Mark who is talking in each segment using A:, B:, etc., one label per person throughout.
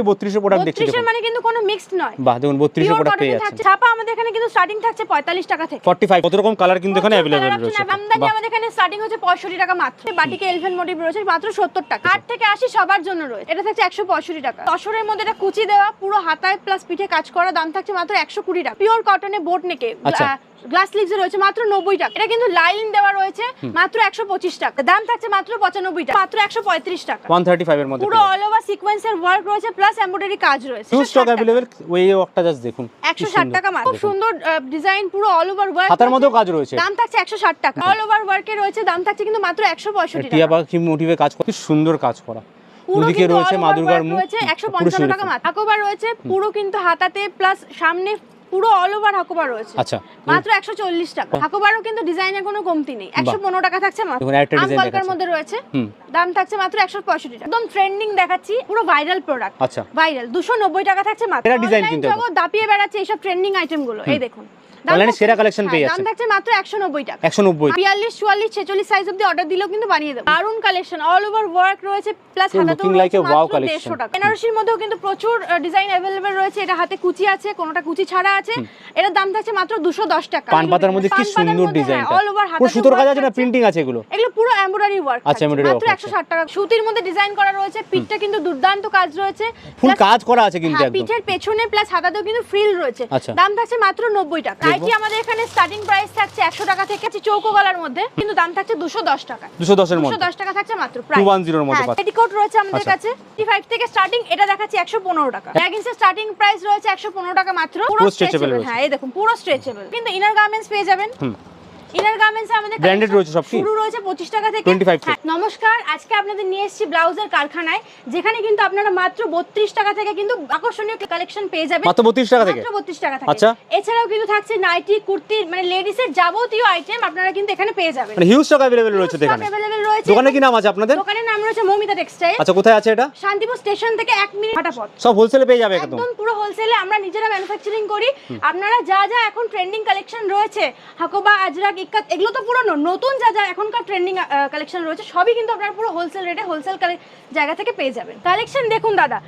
A: বত্রিশের প্রোডাক্ট দেখছি
B: 32 মানে কিন্তু কোনো মিক্সড নয়।
A: বাহ দেখুন বত্রিশের
B: পিওর
A: প্রোডাক্ট পেয়ে
B: কটনে ছাপা আমাদের এখানে কিন্তু স্টার্টিং থাকছে 45 টাকা থেকে।
A: কত রকম কালার কিন্তু এখানে রয়েছে?
B: আমদানি আমাদের এখানে স্টার্টিং হচ্ছে 65 টাকা মাত্র। বাটিকে মোটিভ রয়েছে মাত্র 70 টাকা। 8 থেকে 80 সবার জন্য রয়েছে। এটা থাকছে 165 টাকা। তসরের মধ্যে এটা কুচি দেওয়া পুরো হাতায় প্লাস পিঠে কাজ করা দাম থাকছে মাত্র 120 টাকা। পিওর কটনে বোট নেকে। গ্লাস রয়েছে মাত্র 90 টাকা। এটা কিন্তু লাইন দেওয়া রয়েছে মাত্র 125 টাকা। দাম থাকছে মাত্র 95 টাকা মাত্র 135 টাকা।
A: 135 এর মধ্যে
B: পুরো অল ওভার সিকোয়েন্সের ওয়ার্ক রয়েছে প্লাস এমব্রয়ডারি কাজ রয়েছে।
A: হিউজ স্টক
B: টাকা।
A: অ্যাভেলেবেল ওই ওয়ার্কটা জাস্ট দেখুন।
B: 160
A: সুন্দর।
B: টাকা মাত্র। খুব সুন্দর ডিজাইন পুরো অল ওভার ওয়ার্ক
A: হাতার মধ্যেও কাজ রয়েছে।
B: দাম থাকছে 160 টাকা। অল ওভার ওয়ার্কে রয়েছে দাম থাকছে কিন্তু মাত্র 165
A: টিয়া পাখি মোটিভে কাজ করে? সুন্দর কাজ করা। দুদিকে রয়েছে
B: all
A: মা দুর্গার মুখ।
B: রয়েছে
A: পুরো
B: 155 টাকা মাত্র। হাকোবার রয়েছে পুরো কিন্তু হাতাতে প্লাস সামনে পুরো অল ওভার হাকোবার রয়েছে।
A: আচ্ছা
B: মাত্র 140 টাকা। হাকোবারও কিন্তু ডিজাইনের কোনো কমতি নেই। 115 টাকা থাকছে মাত্র।
A: দেখাচ্ছে।
B: মধ্যে রয়েছে। দাম থাকছে মাত্র 165 টাকা। একদম ট্রেন্ডিং দেখাচ্ছি পুরো ভাইরাল প্রোডাক্ট
A: আচ্ছা।
B: ভাইরাল 290 টাকা থাকছে মাত্র।
A: এটা
B: ডিজাইন
A: কিন্তু
B: দাপিয়ে বেড়াচ্ছে এইসব ট্রেন্ডিং আইটেমগুলো। এই দেখুন। দাম
A: এ
B: থাকছে-
A: সেরা পেয়ে
B: হ্যাঁ, দাম
A: যাচ্ছেন।
B: থাকছে মাত্র 190 টাকা।
A: 190
B: বিয়াল্লিশ চুয়াল্লিশ ছেচল্লিশ সাইজ অব্দি অর্ডার দিলেও কিন্তু বানিয়ে দেবো। দারুণ কালেকশন অল ওভার ওয়ার্ক রয়েছে প্লাস
A: a wow
B: মাত্র
A: collection.
B: দেড়শো টাকা। বেনারসির মধ্যেও কিন্তু প্রচুর ডিজাইন অ্যাভেলেবেল রয়েছে। এটা হাতে কুচি আছে কোনোটা কুচি ছাড়া আছে। এটার দাম থাকছে মাত্র দুশো দশ টাকা।
A: পান পাতার মধ্যে কি সুন্দর ডিজাইন
B: অল ওভার
A: পুরো সুতোর কাজ আছে না প্রিন্টিং আছে এগুলো।
B: এগুলো পুরো এমব্রয়ডারি ওয়ার্ক
A: আচ্ছা, embroidery
B: মাত্র
A: work
B: একশো ষাট টাকা। সুতির মধ্যে ডিজাইন করা রয়েছে। পিঠটা কিন্তু দুর্দান্ত কাজ রয়েছে।
A: ফুল কাজ করা আছে কিন্তু
B: হ্যাঁ,
A: একদম।
B: পিঠের পেছনে প্লাস হাতাতেও কিন্তু ফ্রিল রয়েছে।
A: আচ্ছা।
B: দাম থাকছে মাত্র নব্বই টাকা। নাইটি আমাদের এখানে স্টার্টিং প্রাইস থাকছে একশো টাকা থেকে আছে চৌকো গলার মধ্যে কিন্তু দাম থাকছে দুশো দশ টাকা।
A: 210 এর মধ্যে।
B: দশ টাকা থাকছে মাত্র
A: 210 এর মধ্যে পাচ্ছেন।
B: পেটিকোট রয়েছে আমাদের
A: আচ্ছা।
B: কাছে ফাইভ থেকে স্টার্টিং এটা দেখাচ্ছি একশো পনেরো টাকা। লেগিংসের স্টার্টিং প্রাইস রয়েছে একশো পনেরো টাকা মাত্র।
A: পুরো
B: স্ট্রেচেবল হ্যাঁ এই দেখুন পুরো স্ট্রেচেবল কিন্তু ইনার গার্মেন্টস পেয়ে যাবেন। ইনার গার্মেন্টস আমাদের collection
A: রয়েছে সব
B: শুরু রয়েছে পঁচিশ টাকা থেকে।
A: 25
B: হ্যাঁ, নমস্কার আজকে আপনাদের নিয়ে এসেছি ব্লাউজের কারখানায় যেখানে কিন্তু আপনারা মাত্র বত্রিশ টাকা থেকে কিন্তু আকর্ষণীয় কালেকশন পেয়ে যাবেন।
A: মাত্র 32 টাকা থেকে?
B: মাত্র 32 টাকা থাকে।
A: আচ্ছা।
B: এছাড়াও কিন্তু থাকছে নাইটি কুর্তি মানে লেডিসের যাবতীয় আইটেম আপনারা কিন্তু এখানে পেয়ে যাবেন।
A: মানে হিউজ স্টক অ্যাভেলেবেল রয়েছে এখানে।
B: অ্যাভেলেবেল রয়েছে।
A: দোকানের কি নাম আছে আপনাদের?
B: দোকানের নাম রয়েছে মৌমিতা টেক্সটাইল
A: আচ্ছা কোথায় আছে এটা?
B: শান্তিপুর স্টেশন থেকে এক মিনিট ফটাফট
A: সব হোলসেলে পেয়ে যাবে একদম।
B: একদম পুরো হোলসেলে আমরা নিজেরা ম্যানুফ্যাকচারিং করি। আপনারা যা যা এখন ট্রেন্ডিং কালেকশন রয়েছে হাকোবা আজরাক ইক্কাত এগুলো তো পুরনো নতুন যা যা এখনকার ট্রেন্ডিং কালেকশন রয়েছে সবই কিন্তু আপনারা পুরো হোলসেল রেটে হোলসেল জায়গা থেকে পেয়ে যাবেন। কালেকশন দেখুন দাদা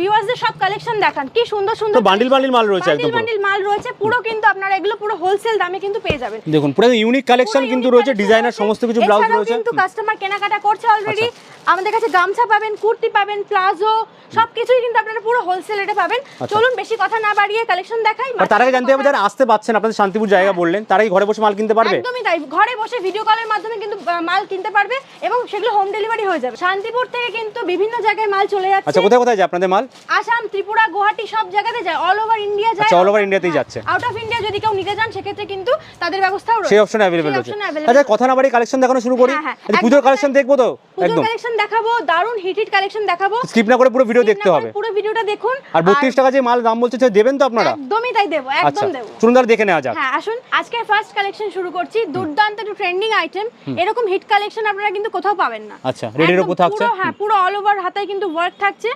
B: ভিউয়ার্সদের সব কালেকশন দেখান কি সুন্দর সুন্দর
A: বান্ডিল বান্ডিল মাল রয়েছে একদম।
B: বান্ডিল মাল রয়েছে পুরো কিন্তু আপনারা এগুলো পুরো হোলসেল দামে কিন্তু পেয়ে যাবেন।
A: দেখুন পুরো ইউনিক কালেকশন কিন্তু রয়েছে ডিজাইনার সমস্ত কিছু ব্লাউজ রয়েছে।
B: কিন্তু কাস্টমার কেনাকাটা করছে অলরেডি
A: আচ্ছা।
B: আমাদের কাছে গামছা পাবেন কুর্তি পাবেন প্লাজো সবকিছুই কিন্তু আপনারা পুরো হোলসেল রেটে পাবেন।
A: আচ্ছা।
B: চলুন বেশি কথা না বাড়িয়ে কালেকশন দেখাই।
A: আর তার আগে জানতে হবে যারা আসতে পাচ্ছেন আপনাদের শান্তিপুর জায়গা বললেন তারাই ঘরে বসে মাল কিনতে পারবে।
B: একদমই তাই। ঘরে বসে ভিডিও কলের মাধ্যমে কিন্তু মাল কিনতে পারবে এবং সেগুলো হোম ডেলিভারি হয়ে যাবে। শান্তিপুর থেকে কিন্তু বিভিন্ন জায়গায় মাল চলে যাচ্ছে।
A: আচ্ছা কোথায় কোথায় যায় আপনাদের মাল?
B: আসাম ত্রিপুরা গুয়াহাটি সব জায়গাতে যায়। অল ওভার ইন্ডিয়া যায়।
A: আচ্ছা, all over ইন্ডিয়াতেই যাচ্ছে।
B: আউট অফ ইন্ডিয়া যদি কেউ নিতে চান সেক্ষেত্রে কিন্তু তাদের ব্যবস্থাও রয়েছে।
A: সেই অপশন
B: option available
A: আচ্ছা কথা না বাড়ি কালেকশন দেখানো শুরু করি।
B: হ্যাঁ, হ্যাঁ,
A: আচ্ছা, পুজোর কালেকশন দেখব তো?
B: পুজোর
A: একদম।
B: কালেকশন দেখাবো দারুণ হিট হিট কালেকশন দেখাবো।
A: স্কিপ না করে পুরো ভিডিও দেখতে হবে।
B: পুরো ভিডিওটা দেখুন।
A: আর বত্রিশ টাকা যে মাল দাম বলছে সে দেবেন তো আপনারা?
B: একদমই তাই দেবো
A: আচ্ছা
B: একদম দেবো।
A: চলুন দেখে নেওয়া যাক।
B: হ্যাঁ আসুন। আজকে ফার্স্ট কালেকশন শুরু করছি দুর্দান্ত একটু ট্রেন্ডিং আইটেম এরকম হিট কালেকশন আপনারা কিন্তু কোথাও পাবেন না
A: আচ্ছা রেডের
B: একদম
A: উপর থাকছে
B: পুরো হ্যাঁ পুরো অল ওভার হাতায় কিন্তু ওয়ার্ক থাকছে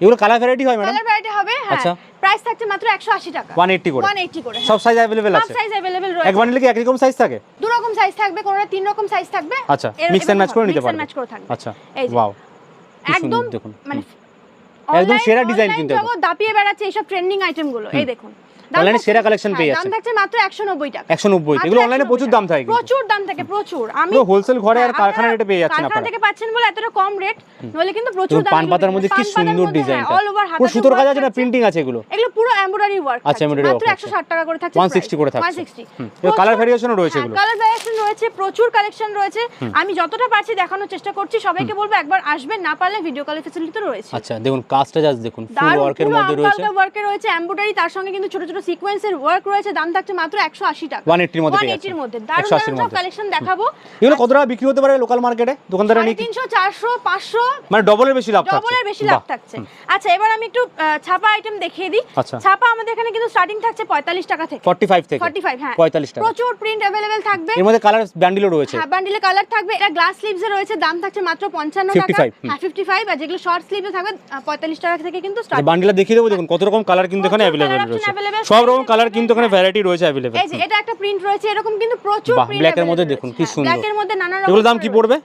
A: এগুলো কালার ভ্যারাইটি হয় ম্যাডাম
B: কালার ভ্যারাইটি হবে হ্যাঁ
A: আচ্ছা।
B: প্রাইস থাকছে মাত্র 180 টাকা
A: 180 করে
B: 180 করে
A: সব সাইজ অ্যাভেলেবেল
B: সব
A: আছে
B: সাইজ अवेलेबल
A: এক
B: রয়েছে
A: বান্ডিলে কি একই রকম সাইজ থাকে
B: দু রকম সাইজ থাকবে কোনটা তিন রকম সাইজ থাকবে
A: আচ্ছা মিক্স এন্ড ম্যাচ করে নিতে পারবেন
B: ম্যাচ করে থাকবে
A: আচ্ছা
B: এই যে।
A: ওয়াও
B: একদম
A: দেখুন
B: মানে
A: একদম
B: online-
A: সেরা ডিজাইন
B: online
A: কিন্তু একদম।
B: জগৎ দাপিয়ে বেড়াচ্ছে এইসব ট্রেন্ডিং আইটেম গুলো এই দেখুন থাকছে-
A: সেরা
B: হ্যাঁ,
A: পেয়ে
B: দাম থাকছে মাত্র 190 টাকা।
A: 190 এগুলো অনলাইনে প্রচুর দাম থাকে
B: প্রচুর দাম থাকে প্রচুর। আমি
A: হোলসেল ঘরে আর
B: হ্যাঁ,
A: কারখানা রেটে পেয়ে যাচ্ছেন
B: কারখানা থেকে পাচ্ছেন বলে এতটা কম রেট কিন্তু প্রচুর দামে
A: পান পাতার মধ্যে কি সুন্দর
B: হ্যাঁ,
A: পুরো সুতোর কাজ আছে না প্রিন্টিং আছে এগুলো?
B: এগুলো পুরো এমব্রয়ডারি ওয়ার্ক
A: আচ্ছা, embroidery
B: মাত্র 160 টাকা করে থাকছে
A: 160 করে থাকছে।
B: 160
A: হুম, কালার ভ্যারিয়েশনও রয়েছে এগুলো
B: কালার ভ্যারিয়েশন রয়েছে প্রচুর কালেকশন রয়েছে। আমি যতটা পারছি দেখানোর চেষ্টা করছি সবাইকে বলব একবার আসবেন না পারলে ভিডিও কলের ফ্যাসিলিটি রয়েছে।
A: আচ্ছা দেখুন কাজটা জাস্ট দেখুন ফুল ওয়ার্কের মধ্যে রয়েছে।
B: ওয়ার্কে রয়েছে এমব্রয়ডারি তার সঙ্গে কিন্তু ছোট ছোট সিকোয়েন্সের ওয়ার্ক রয়েছে দাম থাকছে মাত্র 180 টাকা
A: 180 এর মধ্যে পেয়ে
B: 180 এর
A: যাচ্ছেন।
B: মধ্যে দারুণ
A: 180 এর
B: দারুণ সব
A: মধ্যে।
B: কালেকশন দেখাবো
A: এগুলো কত টাকা বিক্রি হতে পারে লোকাল মার্কেটে দোকানদাররা নিয়ে কি-
B: 350 400 500
A: মানে ডবলের বেশি লাভ থাকছে
B: ডবলের বেশি লাভ
A: বাহ,
B: থাকছে আচ্ছা এবার আমি একটু আহ, ছাপা আইটেম দেখিয়ে দিই
A: আচ্ছা।
B: ছাপা আমাদের এখানে কিন্তু স্টার্টিং থাকছে 45 টাকা থেকে
A: 45 থেকে
B: 45 হ্যাঁ
A: 45 টাকা
B: প্রচুর প্রিন্ট अवेलेबल থাকবে
A: এর মধ্যে কালার ব্যান্ডেলও রয়েছে
B: হ্যাঁ বান্ডিলে কালার থাকবে এটা গ্লাস স্লিভস এ রয়েছে দাম থাকছে মাত্র 55 টাকা
A: 55, হুম।
B: হ্যাঁ 55 আর যেগুলো শর্ট স্লিভে থাকবে আহ, 45 টাকা থেকে কিন্তু স্টার্ট
A: বান্ডিলা দেখিয়ে দেবো দেখুন কত রকম কালার কিন্তু এখানে
B: প্রচুর
A: অ্যাভেলেবেল
B: colour option
A: রয়েছে
B: available,
A: সব রকম কালার কিন্তু এখানে
B: হ্যাঁ।
A: ভ্যারাইটি রয়েছে অ্যাভেলেবেল
B: এই যে এটা একটা প্রিন্ট রয়েছে এরকম কিন্তু প্রচুর প্রিন্ট
A: black এর মধ্যে দেখুন, কি সুন্দর।
B: ব্ল্যাক এর মধ্যে নানা রকম
A: এগুলোর দাম কি পড়বে?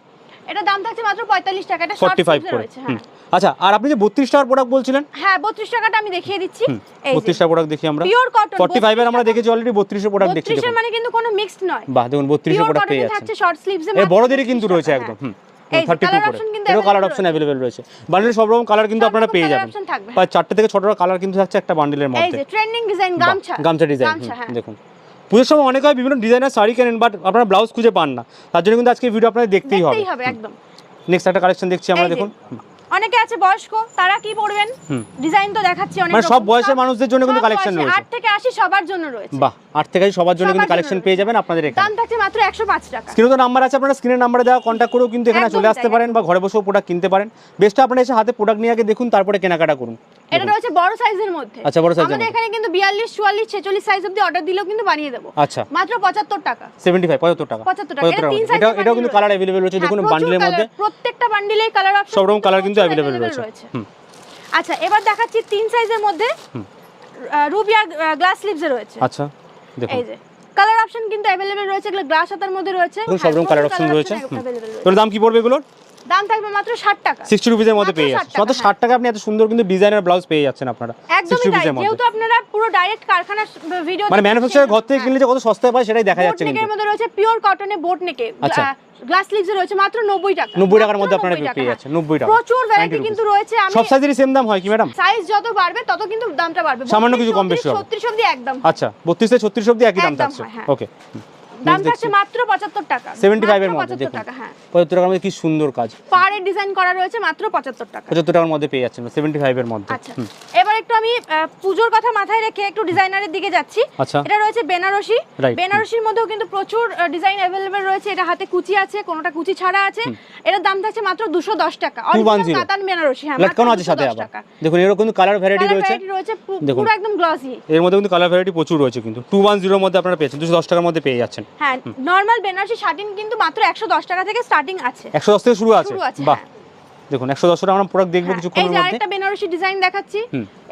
B: এটা দাম থাকছে মাত্র পঁয়তাল্লিশ টাকা এটা শর্ট
A: ফর্টি ফাইভ করে।
B: রয়েছে
A: হুম।
B: হ্যাঁ
A: আচ্ছা আর আপনি যে বত্রিশ টাকার প্রোডাক্ট বলছিলেন?
B: হ্যাঁ বত্রিশ টাকাটা আমি দেখিয়ে দিচ্ছি। এই
A: বত্রিশ টাকা প্রোডাক্ট দেখি আমরা।
B: পিওর কটন
A: ফর্টি ফাইভের আমরা দেখেছি অলরেডি বত্রিশের প্রোডাক্ট দেখছি
B: বত্রিশের
A: দেখুন।
B: মানে কিন্তু কোনো মিক্সড নয়।
A: বাহ দেখুন বত্রিশের
B: পিওর
A: প্রোডাক্ট পেয়ে
B: থাকছে শর্ট স্লিভস
A: এর বড়দেরই কিন্তু রয়েছে একদম হুম।
B: হ্যাঁ। এই যে
A: থার্টি টু করে। এরও কালার অপশন অ্যাভেলেবেল রয়েছে। বান্ডেলের সব রকম কালার কিন্তু আপনারা পেয়ে যাবেন। প্রায় চারটে থেকে ছটা কালার কিন্তু থাকছে একটা বান্ডেলের মধ্যে।
B: ট্রেন্ডিং ডিজাইন গামছা।
A: গামছা ডিজাইন
B: হ্যাঁ।
A: দেখুন। পুজোর সময় অনেক হয় বিভিন্ন ডিজাইনার শাড়ি কেনেন বাট আপনারা ব্লাউজ খুঁজে পান না। তার জন্য কিন্তু আজকে ভিডিও আপনাদের দেখতেই হবে।
B: একদম।
A: নেক্সট একটা কালেকশন দেখছি আমরা দেখুন।
B: অনেকে আছে বয়স্ক তারা কি পরবেন ডিজাইন তো দেখাচ্ছি অনেক
A: মানে সব বয়সের মানুষদের জন্য কিন্তু কালেকশন রয়েছে।
B: 8 থেকে আশি সবার জন্য রয়েছে।
A: বাহ 8 থেকে 80 সবার জন্য কিন্তু কালেকশন পেয়ে যাবেন আপনাদের এখানে।
B: দাম থাকছে মাত্র একশো পাঁচ টাকা।
A: স্ক্রিনে তো নাম্বার আছে আপনারা স্ক্রিনের নাম্বারে দেওয়া কন্টাক্ট করেও কিন্তু এখানে চলে আসতে পারেন বা ঘরে বসেও প্রোডাক্ট কিনতে পারেন। বেস্ট আপনারা এসে হাতে প্রোডাক্ট নিয়ে আগে দেখুন তারপরে কেনাকাটা করুন।
B: এটা রয়েছে বড় সাইজের মধ্যে।
A: আচ্ছা, বড়
B: আমাদের এখানে কিন্তু বিয়াল্লিশ চুয়াল্লিশ ছেচল্লিশ সাইজ অব্দি অর্ডার দিলেও কিন্তু বানিয়ে দেবো।
A: আচ্ছা।
B: মাত্র পঁচাত্তর টাকা।
A: সেভেন্টি ফাইভ পঁচাত্তর টাকা।
B: 75 টাকা। এটা তিন
A: এটা এটাও কিন্তু কালার। অ্যাভেলেবেল রয়েছে
B: হ্যাঁ,
A: দেখুন
B: প্রচুর
A: মধ্যে।
B: প্রত্যেকটা বান্ডিলেই কালার অপশন
A: সব রকম কালার কিন্তু অ্যাভেলেবেল রয়েছে।
B: আচ্ছা এবার দেখাচ্ছি তিন সাইজের মধ্যে রুবিয়া গ্লাস স্লিভস রয়েছে।
A: আচ্ছা দেখুন।
B: এই যে কালার অপশন কিন্তু অ্যাভেলেবেল রয়েছে এগুলো গ্লাস হাতার মধ্যে রয়েছে।
A: সব
B: হ্যাঁ,
A: রকম কালার অপশন রয়েছে।
B: option রয়েছে।
A: তোর দাম কি পড়বে এগুলোর?
B: দাম থাকবে মাত্র ষাট টাকা।
A: সিক্সটি রুপিসের মধ্যে পেয়ে
B: 60
A: যাচ্ছেন। মাত্র
B: টাকা,
A: ষাট টাকা আপনি এত সুন্দর কিন্তু ডিজাইনার ব্লাউজ পেয়ে যাচ্ছেন আপনারা।
B: একদমই তাই। যেহেতু আপনারা পুরো ডাইরেক্ট কারখানার ভিডিও
A: মানে ম্যানুফ্যাকচারের ঘর থেকে কিনলে যে কত সস্তায় পায় সেটাই দেখা যাচ্ছে কিন্তু।
B: মধ্যে রয়েছে পিওর কটনে বোট নেকে। গ্লাস স্লিভস রয়েছে মাত্র 90 টাকা।
A: 90 টাকার মধ্যে আপনারা পেয়ে
B: হ্যাঁ।
A: যাচ্ছেন 90 টাকা।
B: প্রচুর ভ্যারাইটি কিন্তু রয়েছে। আমি
A: সব সাইজেরই সেম দাম হয় কি ম্যাডাম
B: সাইজ যত বাড়বে তত কিন্তু দামটা বাড়বে।
A: সামান্য কিছু কম বেশি হবে।
B: 36 অবধি একদম।
A: আচ্ছা বত্রিশ থেকে ছত্রিশ অব্দি একই দাম
B: একদম
A: থাকছে।
B: হ্যাঁ।
A: ওকে
B: দাম থাকছে মাত্র 75 টাকা।
A: 75 এর মধ্যে দেখুন।
B: টাকা হ্যাঁ।
A: পঁচাত্তর টাকার মধ্যে কি সুন্দর কাজ।
B: পাড়ের ডিজাইন করা রয়েছে মাত্র 75 টাকা।
A: পঁচাত্তর টাকার মধ্যে পেয়ে যাচ্ছেন সেভেন্টি ফাইভের মধ্যে।
B: আচ্ছা। এবার একটু আমি পুজোর কথা মাথায় রেখে একটু ডিজাইনারের দিকে যাচ্ছি।
A: আচ্ছা।
B: এটা রয়েছে বেনারসি। বেনারসির মধ্যেও কিন্তু প্রচুর ডিজাইন রয়েছে। এটা হাতে কুচি আছে কোনোটা কুচি ছাড়া আছে। এটার দাম থাকছে মাত্র দুশো দশ টাকা। অরিজিনাল
A: 210
B: কাতান বেনারসি হ্যাঁ
A: লটকানো আছে সাথে আবার? দেখুন কিন্তু কালার ভ্যারাইটি রয়েছে।
B: রয়েছে পুরো একদম গ্লসি
A: এর মধ্যে কিন্তু কালার ভ্যারাইটি প্রচুর রয়েছে কিন্তু। মধ্যে আপনারা পেয়েছেন দুশো দশ টাকার মধ্যে পেয়ে যাচ্ছেন।
B: হ্যাঁ নর্মাল বেনারসি শার্টিন কিন্তু মাত্র একশো দশ টাকা থেকে স্টার্টিং আছে।
A: একশো দশ থেকে শুরু আছে? বাহ।
B: হ্যাঁ।
A: দেখুন একশো দশ টাকা আমরা প্রোডাক্ট দেখব
B: হ্যাঁ, এই যে আরেকটা বেনারসি ডিজাইন দেখাচ্ছি।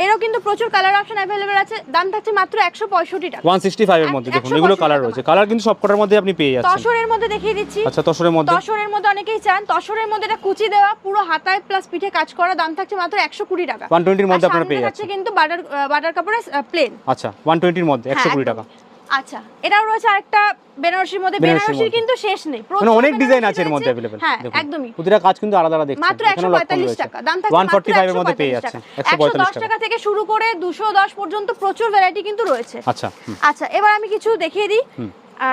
B: এরও কিন্তু প্রচুর কালার অপশন অ্যাভেলেবেল আছে। দাম থাকছে মাত্র একশো পঁয়ষট্টি টাকা।
A: ওয়ান সিক্সটি ফাইভের মধ্যে দেখুন এগুলো কালার রয়েছে। কালার কিন্তু সব কটার মধ্যে আপনি পেয়ে যাচ্ছেন।
B: তসরের মধ্যে দেখিয়ে দিচ্ছি।
A: আচ্ছা তসরের মধ্যে।
B: তসরের মধ্যে অনেকেই চান। তসরের মধ্যে এটা কুচি দেওয়া পুরো হাতায় প্লাস পিঠে কাজ করা দাম থাকছে মাত্র একশো কুড়ি টাকা।
A: ওয়ান টোয়েন্টির মধ্যে আপনারা পেয়ে যাচ্ছেন।
B: কিন্তু বাটার বাটার কাপড়ের প্লেন
A: আচ্ছা ওয়ান টোয়েন্টির মধ্যে একশো কুড়ি টাকা।
B: আচ্ছা এটাও রয়েছে আরেকটা বেনারসির মধ্যে।
A: বেনারসির
B: কিন্তু শেষ নেই।
A: মানে অনেক ডিজাইন আছে এর মধ্যে। অ্যাভেলেবেল
B: হ্যাঁ একদমই।
A: প্রতিটা কাজ কিন্তু আলাদা আলাদা
B: মাত্র একশো পঁয়তাল্লিশ টাকা দাম থাকছে
A: ওয়ান
B: মাত্র
A: মধ্যে
B: 145
A: পেয়ে
B: টাকা।
A: যাচ্ছেন একশো
B: 110
A: পঁয়তাল্লিশ টাকা।
B: টাকা। থেকে শুরু করে দুশো দশ পর্যন্ত প্রচুর ভ্যারাইটি কিন্তু রয়েছে।
A: আচ্ছা
B: আচ্ছা এবার আমি কিছু দেখিয়ে দিই।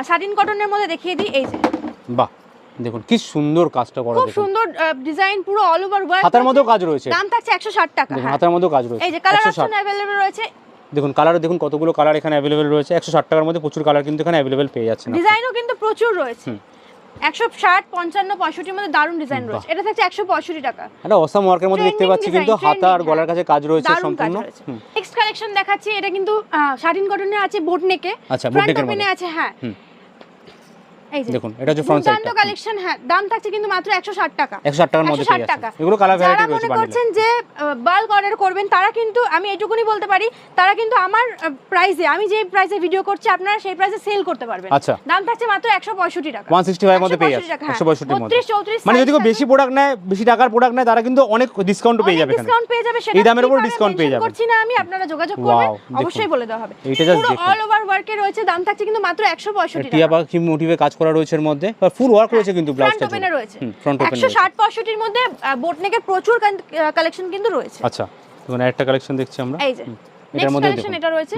B: সাটিন কটনের মধ্যে দেখিয়ে দিই এই যে।
A: বাহ দেখুন কি সুন্দর কাজটা করা
B: খুব সুন্দর ডিজাইন পুরো অল ওভার ওয়ার্ক
A: হাতার মধ্যেও কাজ রয়েছে।
B: দাম থাকছে একশো ষাট টাকা
A: দেখুন
B: হ্যাঁ।
A: মধ্যেও কাজ রয়েছে।
B: এই যে কালার অপশন অ্যাভেলেবল রয়েছে
A: দেখুন কালার দেখুন কতগুলো কালার এখানে অ্যাভেলেবেল রয়েছে। একশো ষাট টাকার মধ্যে প্রচুর কালার কিন্তু এখানে অ্যাভেলেবেল পেয়ে আপনি।
B: ডিজাইনও কিন্তু প্রচুর রয়েছে। একশো ষাট পঞ্চান্ন পঁয়ষট্টির মধ্যে দারুণ ডিজাইন রয়েছে। এটা থাকছে একশো পঁয়ষট্টি টাকা।
A: এটা অসাম ওয়ার্কের মধ্যে দেখতে পাচ্ছি কিন্তু হাতা আর গলার কাছে কাজ রয়েছে সম্পূর্ণ।
B: নেক্সট কালেকশন দেখাচ্ছি এটা কিন্তু শার্টিন কটনের আছে বোট নেকে
A: আচ্ছা,
B: বোট
A: মধ্যে।
B: আছে হ্যাঁ।
A: দেখুন এটা হচ্ছে ফ্রন্ট সাইডটা
B: কালেকশন হ্যাঁ দাম থাকছে কিন্তু মাত্র একশো ষাট টাকা।
A: একশো ষাট টাকার মধ্যে
B: 160
A: পেয়ে যাচ্ছেন। এগুলো কালার ভ্যারাইটি রয়েছে
B: মনে করছেন যে বাল্ক অর্ডার করবেন তারা কিন্তু আমি এটুকুনি বলতে পারি তারা কিন্তু আমার প্রাইসে আমি যে প্রাইসে ভিডিও করছি আপনারা সেই প্রাইসে সেল করতে পারবেন।
A: আচ্ছা।
B: দাম থাকছে মাত্র একশো পঁয়ষট্টি টাকা।
A: ওয়ান সিক্সটি ফাইভ মধ্যে পেয়ে
B: 165
A: যাচ্ছে
B: টাকা, হ্যাঁ।
A: মধ্যে।
B: 32, 34
A: মানে যদি কেউ বেশি প্রোডাক্ট নেয় বেশি টাকার প্রোডাক্ট নেয় তারা কিন্তু অনেক ডিসকাউন্ট পেয়ে যাবে
B: ডিসকাউন্ট পেয়ে যাবে সেটা
A: এই দামের উপর discount পেয়ে যাবেন।
B: করছি না আমি আপনারা যোগাযোগ করবেন অবশ্যই বলে দেওয়া হবে। পুরো
A: দেখুন।
B: অল ওভার ওয়ার্কে রয়েছে দাম থাকছে কিন্তু মাত্র একশো পঁয়ষট্টি
A: টিয়া
B: টাকা।
A: পাখি মোটিভে কাজ করা রয়েছে এর মধ্যে বা ফুল ওয়ার্ক রয়েছে কিন্তু ব্লাউজটা
B: ওপেনে রয়েছে।
A: ফ্রন্ট ওপেন
B: 160 65 এর মধ্যে বোট বোটনেকের প্রচুর কালেকশন কিন্তু রয়েছে।
A: আচ্ছা মানে একটা কালেকশন দেখছি আমরা।
B: এই যে
A: এটার মধ্যে
B: কালেকশন এটা রয়েছে